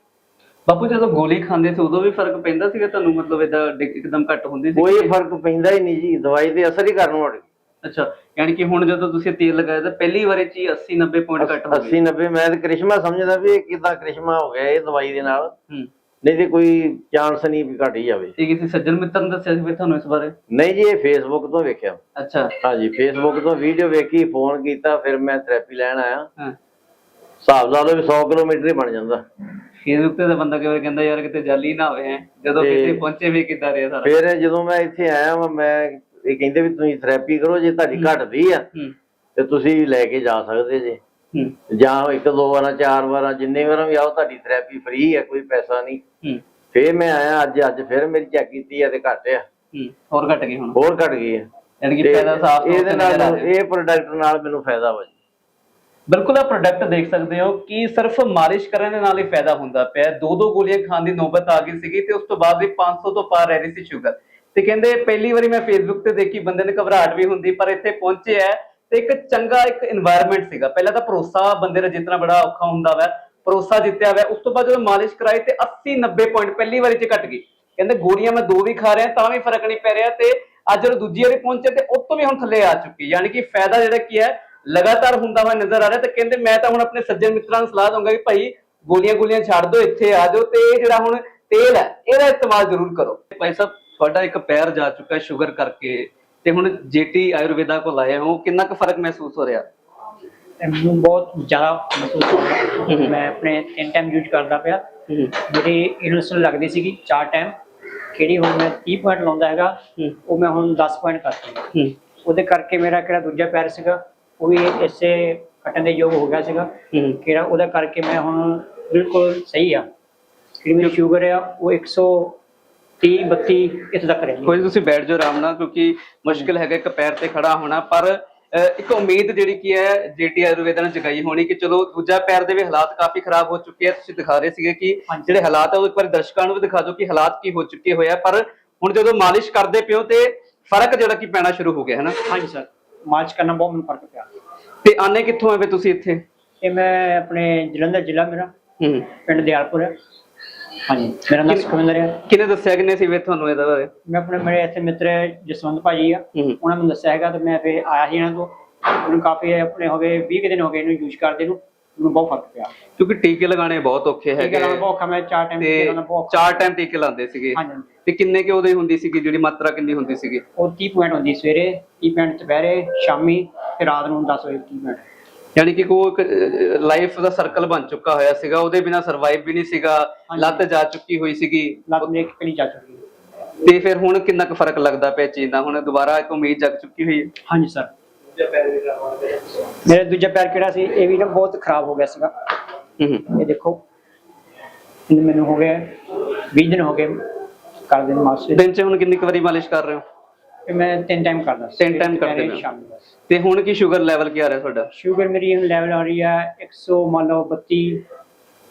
ਬਾਪੂ ਜਦੋਂ ਗੋਲੀ ਖਾਂਦੇ ਸੀ ਉਦੋਂ ਵੀ ਫ਼ਰਕ ਪੈਂਦਾ ਸੀਗਾ ਤੁਹਾਨੂੰ? ਮਤਲਬ ਇਦਾਂ ਇੱਕਦਮ ਘੱਟ ਹੁੰਦੀ ਸੀ? ਕੋਈ ਫ਼ਰਕ ਪੈਂਦਾ ਹੀ ਨਹੀਂ ਜੀ ਦਵਾਈ ਦੇ ਅਸਰ ਹੀ ਕਰਨ ਗਈ ਅੱਛਾ ਯਾਨੀ ਕਿ ਹੁਣ ਜਦੋਂ ਤੁਸੀਂ ਤੇਲ ਲਗਾਇਆ ਤਾਂ ਪਹਿਲੀ ਵਾਰੀ ਚ ਹੀ 80 90 ਪੁਆਇੰਟ ਘੱਟ ਹੋ। ਗਏ 80 90 ਮੈਂ ਤੇ ਕ੍ਰਿਸ਼ਮਾ ਸਮਝਦਾ ਵੀ ਇਹ ਕਿਦਾਂ ਕ੍ਰਿਸ਼ਮਾ ਹੋ ਗਿਆ ਇਹ ਦਵਾਈ ਦੇ ਨਾਲ। ਹੂੰ। ਨਹੀਂ ਤੇ ਕੋਈ ਚਾਂਸ ਨਹੀਂ ਵੀ ਘਟ ਹੀ ਜਾਵੇ। ਇਹ ਕਿਸੇ ਸੱਜਣ ਮਿੱਤਰ ਨੇ ਦੱਸਿਆ ਸੀ ਫਿਰ ਤੁਹਾਨੂੰ ਇਸ ਬਾਰੇ? ਨਹੀਂ ਜੀ ਇਹ ਫੇਸਬੁੱਕ ਤੋਂ ਵੇਖਿਆ। ਅੱਛਾ। ਹਾਂਜੀ ਫੇਸਬੁੱਕ ਤੋਂ ਵੀਡੀਓ ਵੇਖੀ ਫੋਨ ਕੀਤਾ ਫਿਰ ਮੈਂ ਥੈਰੇਪੀ ਲੈਣ ਆਇਆ। ਹਾਂ। ਹਿਸਾਬ ਲਾ ਲਓ ਵੀ 100 ਕਿਲੋਮੀਟਰ ਹੀ ਬਣ ਜਾਂਦਾ। ਫੇਸਬੁੱਕ ਤੇ ਤਾਂ ਬੰਦਾ ਕਿਵੇਂ ਕਹਿੰਦਾ ਯਾਰ ਕਿਤੇ ਜਾਲੀ ਨਾ ਹੋਵੇ ਹੈਂ। ਜਦੋਂ ਤੇ- ਕਿਤੇ ਪਹੁੰਚੇ ਵੀ ਕਿੱਦਾਂ ਰਿਹਾ ਸਾਰਾ। ਫਿਰ ਜਦੋਂ ਮੈਂ ਇੱਥੇ ਆਇਆ ਵਾਂ ਮੈਂ ਇਹ ਕਹਿੰਦੇ ਵੀ ਤੁਸੀਂ ਥੈਰੇਪੀ ਕਰੋ ਜੇ ਤੁਹਾਡੀ ਘਟਦੀ ਆ ਹੂੰ। ਤੇ ਤੁਸੀਂ ਲੈ ਕੇ ਜਾ ਸਕਦੇ ਜੇ। ਹੂੰ। ਜਾਂ ਇੱਕ ਦੋ ਵਾਰਾਂ ਚਾਰ ਵਾਰਾਂ ਜਿੰਨੇ ਵਾਰਾਂ ਵੀ ਆਓ ਤੁਹਾਡੀ ਥੈਰੇਪੀ ਫ੍ਰੀ ਆ ਕੋਈ ਪੈਸਾ ਨਹੀਂ। ਹੂੰ। ਫਿਰ ਮੈਂ ਆਇਆ ਅੱਜ ਅੱਜ ਫਿਰ ਮੇਰੀ ਚੈੱਕ ਕੀਤੀ ਆ ਤੇ ਘਟ ਆ। ਹੂੰ। ਹੋਰ ਘਟ ਗਈ ਹੁਣ? ਹੋਰ ਘਟ ਗਈ ਆ। ਯਾਨੀ ਕਿ ਤੇ ਫਾਇਦਾ ਸਾਫ਼ ਤੌਰ ਇਹਦੇ ਨਾਲ। ਇਹ ਪ੍ਰੋਡਕਟ ਨਾਲ ਮੈਨੂੰ ਫਾਇਦਾ ਵਾ ਜੀ। ਬਿਲਕੁਲ ਆ ਪ੍ਰੋਡਕਟ ਦੇਖ ਸਕਦੇ ਹੋ ਕਿ ਸਿਰਫ ਮਾਲਿਸ਼ ਕਰਨ ਦੇ ਨਾਲ ਹੀ ਫਾਇਦਾ ਹੁੰਦਾ ਪਿਆ ਦੋ ਦੋ ਗੋਲੀਆਂ ਖਾਣ ਦੀ ਨੌਬਤ ਆ ਗਈ ਸੀਗੀ ਤੇ ਉਸ ਤੋਂ ਬਾਅਦ ਵੀ 500 ਤੋਂ ਪਾਰ ਰਹਿ ਰਹੀ ਸੀ ਸ਼ੂਗਰ ਤੇ ਕਹਿੰਦੇ ਪਹਿਲੀ ਵਾਰੀ ਮੈਂ ਫੇਸਬੁੱਕ ਤੇ ਦੇਖੀ, ਬੰਦੇ ਨੇ ਘਬਰਾਹਟ ਵੀ ਹੁੰਦੀ, ਪਰ ਇੱਥੇ ਪਹੁੰਚੇ ਆ ਤੇ ਇੱਕ ਚੰਗਾ ਇੱਕ এনवायरमेंट ਸੀਗਾ। ਪਹਿਲਾਂ ਤਾਂ ਭਰੋਸਾ ਬੰਦੇ ਦਾ ਜਿੰਨਾ ਬੜਾ ਔਖਾ ਹੁੰਦਾ ਵਾ, ਭਰੋਸਾ ਜਿੱਤਿਆ ਵੈ, ਉਸ ਤੋਂ ਬਾਅਦ ਜਦੋਂ ਮਾਲਿਸ਼ ਕਰਾਈ ਤੇ 80 90 ਪੁਆਇੰਟ ਪਹਿਲੀ ਵਾਰੀ ਚ ਘਟ ਗਈ। ਕਹਿੰਦੇ ਗੋਲੀਆਂ ਮੈਂ ਦੋ ਵੀ ਖਾ ਰਿਹਾ, ਤਾਂ ਵੀ ਫ਼ਰਕ ਨਹੀਂ ਪੈ ਰਿਹਾ ਤੇ ਅੱਜ ਜਦੋਂ ਦੂਜੀ ਵਾਰੀ ਪਹੁੰਚੇ ਤੇ ਉਸ ਤੋਂ ਵੀ ਹੁਣ ਥੱਲੇ ਆ ਚੁੱਕੀ ਯਾਨੀ ਕਿ ਫਾਇਦਾ ਜਿਹੜਾ ਕੀ ਹੈ ਲਗਾਤਾਰ ਹੁੰਦਾ ਹੋਇਆ ਨਜ਼ਰ ਆ ਰਿਹਾ ਤੇ ਕਹਿੰਦੇ ਮੈਂ ਤਾਂ ਹੁਣ ਆਪਣੇ ਸੱਜਣ ਮਿੱਤਰਾਂ ਨੂੰ ਸਲਾਹ ਦਊਂਗਾ ਕਿ ਭਾਈ ਗੋਲੀਆਂ ਗੋਲੀਆਂ ਛੱਡ ਦਿਓ ਇੱਥੇ ਆ ਜਾਓ ਤੇ ਇਹ ਜਿਹੜਾ ਹੁਣ ਤੇਲ ਹੈ ਇਹਦਾ ਇਸਤੇਮਾਲ ਜ਼ਰੂਰ ਕਰੋ। ਭਾਈ ਸਾਹਿਬ ਤੁਹਾਡਾ ਇੱਕ ਪੈਰ ਜਾ ਚੁੱਕਾ ਹੈ ਸ਼ੂਗਰ ਕਰਕੇ ਤੇ ਹੁਣ ਜੀਟੀ ਆਯੁਰਵੇਦਾ ਕੋਲ ਆਏ ਹੋ ਕਿੰਨਾ ਕੁ ਫ਼ਰਕ ਮਹਿਸੂਸ ਹੋ ਰਿਹਾ? ਮੈਨੂੰ ਬਹੁਤ ਜ਼ਿਆਦਾ ਮਹਿਸੂਸ ਹੋ ਰਿਹਾ। ਮੈਂ ਆਪਣੇ ਤਿੰਨ ਟਾਈਮ ਯੂਜ਼ ਕਰਦਾ ਪਿਆ। ਜਿਹੜੀ ਇਨਸੂਲਿਨ ਲੱਗਦੀ ਸੀਗੀ ਚਾਰ ਟਾਈਮ ਕਿਹੜੀ ਹੁਣ ਮੈਂ 30 ਪੁਆਇੰਟ ਲਾਉਂਦਾ ਹੈਗਾ। ਉਹ ਮੈਂ ਹੁਣ 10 ਪੁਆਇੰਟ ਕਰਤੀ। ਉਹਦੇ ਕਰਕੇ ਮੇਰਾ ਕਿਹੜਾ ਦੂਜਾ ਪੈਰ ਸੀਗਾ ਉਹ ਵੀ ਇਸੇ ਕੱਟਣ ਦੇ ਯੋਗ ਹੋ ਗਿਆ ਸੀਗਾ। ਕਿਹੜਾ ਉਹਦਾ ਕਰਕੇ ਮੈਂ ਹੁਣ ਬਿਲਕੁਲ ਸਹੀ ਆ। ਜਿਹੜੀ ਮੇਰੀ ਸ਼ੂਗਰ ਆ ਉਹ 130 32 ਇੱਥੇ ਤੱਕ ਰਹੀ ਕੋਈ ਤੁਸੀਂ ਬੈਠ ਜਾਓ ਆਰਾਮ ਨਾਲ ਕਿਉਂਕਿ ਮੁਸ਼ਕਿਲ ਹੈਗਾ ਇੱਕ ਪੈਰ ਤੇ ਖੜਾ ਹੋਣਾ। ਪਰ ਇੱਕ ਉਮੀਦ ਜਿਹੜੀ ਕੀ ਹੈ ਜੀਟੀ ਆਯੁਰਵੇਦਾ ਨੇ ਜਗਾਈ ਹੋਣੀ ਕਿ ਚਲੋ ਦੂਜਾ ਪੈਰ ਦੇ ਵੀ ਹਾਲਾਤ ਕਾਫੀ ਖਰਾਬ ਹੋ ਚੁੱਕੇ ਆ। ਤੁਸੀਂ ਦਿਖਾ ਰਹੇ ਸੀਗੇ ਕਿ। ਜਿਹੜੇ ਹਾਲਾਤ ਆ ਉਹ ਇੱਕ ਵਾਰ ਦਰਸ਼ਕਾਂ ਨੂੰ ਵੀ ਦਿਖਾ ਦਿਓ ਕਿ ਹਾਲਾਤ ਕੀ ਹੋ ਚੁੱਕੇ ਹੋਏ ਆ। ਪਰ ਹੁਣ ਜਦੋਂ ਮਾਲਿਸ਼ ਕਰਦੇ ਪਿਓ ਤੇ ਫ਼ਰਕ ਜਿਹੜਾ ਕੀ ਪੈਣਾ ਸ਼ੁਰੂ ਹੋ ਗਿਆ ਹੈ ਨਾ? ਹਾਂਜੀ ਸਰ। ਮਾਰਚ ਕਰਨਾ ਬਹੁਤ ਮੈਨੂੰ ਫ਼ਰਕ ਪਿਆ। ਤੇ ਆਨੇ ਕਿੱਥੋਂ ਆਵੇ ਤੁਸੀਂ ਇੱਥੇ? ਇਹ ਮੈਂ ਆਪਣੇ ਜਲੰਧਰ ਜ਼ਿਲ੍ਹਾ ਮੇਰਾ ਹੂੰ। ਪਿੰਡ ਦਿਆਲਪੁਰ। ਹੈ ਹਾਂਜੀ ਮੇਰਾ ਨਾਮ ਸੁਖਵਿੰਦਰ ਹੈ। ਕਿਹਨੇ ਦੱਸਿਆ ਕਿੰਨੇ ਸੀ ਵੇ ਤੁਹਾਨੂੰ ਇਹਦਾ ਬਾਰੇ? ਮੈਂ ਆਪਣੇ ਮੇਰੇ ਇੱਥੇ ਮਿੱਤਰ ਜਸਵੰਤ ਭਾਜੀ ਆ। ਉਹਨਾਂ ਨੇ ਮੈਨੂੰ ਦੱਸਿਆ ਹੈਗਾ ਤੇ ਮੈਂ ਫਿਰ ਆਇਆ ਸੀ ਇਹਨਾਂ ਤੋਂ। ਮੈਨੂੰ ਕਾਫੀ ਆਪਣੇ ਹੋ ਗਏ 20 ਕੁ ਦਿਨ ਹੋ ਗਏ ਇਹਨੂੰ ਯੂਜ਼ ਕਰਦੇ ਨੂੰ। ਮੈਨੂੰ ਬਹੁਤ ਫ਼ਰਕ ਪਿਆ। ਕਿਉਂਕਿ ਟੀਕੇ ਲਗਾਉਣੇ ਬਹੁਤ ਔਖੇ ਹੈਗੇ। ਹੈ ਬਹੁਤ ਔਖਾ ਮੈਂ ਚਾਰ ਟਾਈਮ ਤੇ ਉਹਨਾਂ ਬਹੁਤ ਚਾਰ ਟਾਈਮ ਟੀਕੇ ਲਾਉਂਦੇ ਸੀਗੇ। ਹਾਂਜੀ ਤੇ ਕਿੰਨੇ ਕਿ ਉਹਦੇ ਹੁੰਦੀ ਸੀਗੀ ਜਿਹੜੀ ਮਾਤਰਾ ਕਿੰਨੀ ਹੁੰਦੀ ਸੀਗੀ? ਉਹ 30 ਪੁਆਇੰਟ ਹੁੰਦੀ ਸਵੇਰੇ 30 ਪੁਆਇੰਟ ਦੁਪਹਿਰੇ ਸ਼ਾਮੀ ਤੇ ਰਾਤ ਨੂੰ 10 ਵਜੇ 30 ਪੁਆਇੰਟ ਯਾਨੀ ਕਿ ਕੋ ਲਾਈਫ ਦਾ ਸਰਕਲ ਬਣ ਚੁੱਕਾ ਹੋਇਆ ਸੀਗਾ ਉਹਦੇ ਬਿਨਾ ਸਰਵਾਈਵ ਵੀ ਨਹੀਂ ਸੀਗਾ ਹਾਂਜੀ। ਲੱਤ ਜਾ ਚੁੱਕੀ ਹੋਈ ਸੀਗੀ। ਲੱਤ ਮੇਰੀ ਇੱਕ ਪਲੀ ਜਾ ਚੁੱਕੀ ਹੈ। ਤੇ ਫਿਰ ਹੁਣ ਕਿੰਨਾ ਕੁ ਫ਼ਰਕ ਲੱਗਦਾ ਪਿਆ ਚੀਜ਼ ਦਾ? ਹੁਣ ਦੁਬਾਰਾ ਇੱਕ ਉਮੀਦ ਜਗ ਚੁੱਕੀ ਹੋਈ ਹੈ। ਹਾਂਜੀ ਸਰ ਮੇਰਾ ਦੂਜਾ ਪੈਰ ਕਿਹੜਾ ਸੀ? ਇਹ ਵੀ ਨਾ ਬਹੁਤ ਖਰਾਬ ਹੋ ਗਿਆ ਸੀਗਾ। ਹੂੰ ਹੂੰ। ਇਹ ਦੇਖੋ ਇਹ ਮੈਨੂੰ ਹੋ ਗਿਆ 20 ਦਿਨ ਹੋ ਗਏ ਕਰਦੇ ਨੂੰ ਮਾਸਟਰ ਦਿਨ 'ਚ ਹੁਣ ਕਿੰਨੀ ਕੁ ਵਾਰੀ ਮਾਲਿਸ਼ ਕਰ ਰਹੇ ਹੋ? ਇਹ ਮੈਂ ਤਿੰਨ ਟਾਈਮ ਕਰਦਾ ਤਿੰਨ time ਕਰਦੇ ਹੋ। ਸ਼ਾਮੀ ਬਸ। ਤੇ ਹੁਣ ਕੀ ਸ਼ੂਗਰ ਲੈਵਲ ਕੀ ਆ ਰਿਹਾ ਤੁਹਾਡਾ? ਸ਼ੂਗਰ ਮੇਰੀ ਹੁਣ ਲੈਵਲ ਆ ਰਹੀ ਹੈ 100 ਮੰਨ ਲਓ 32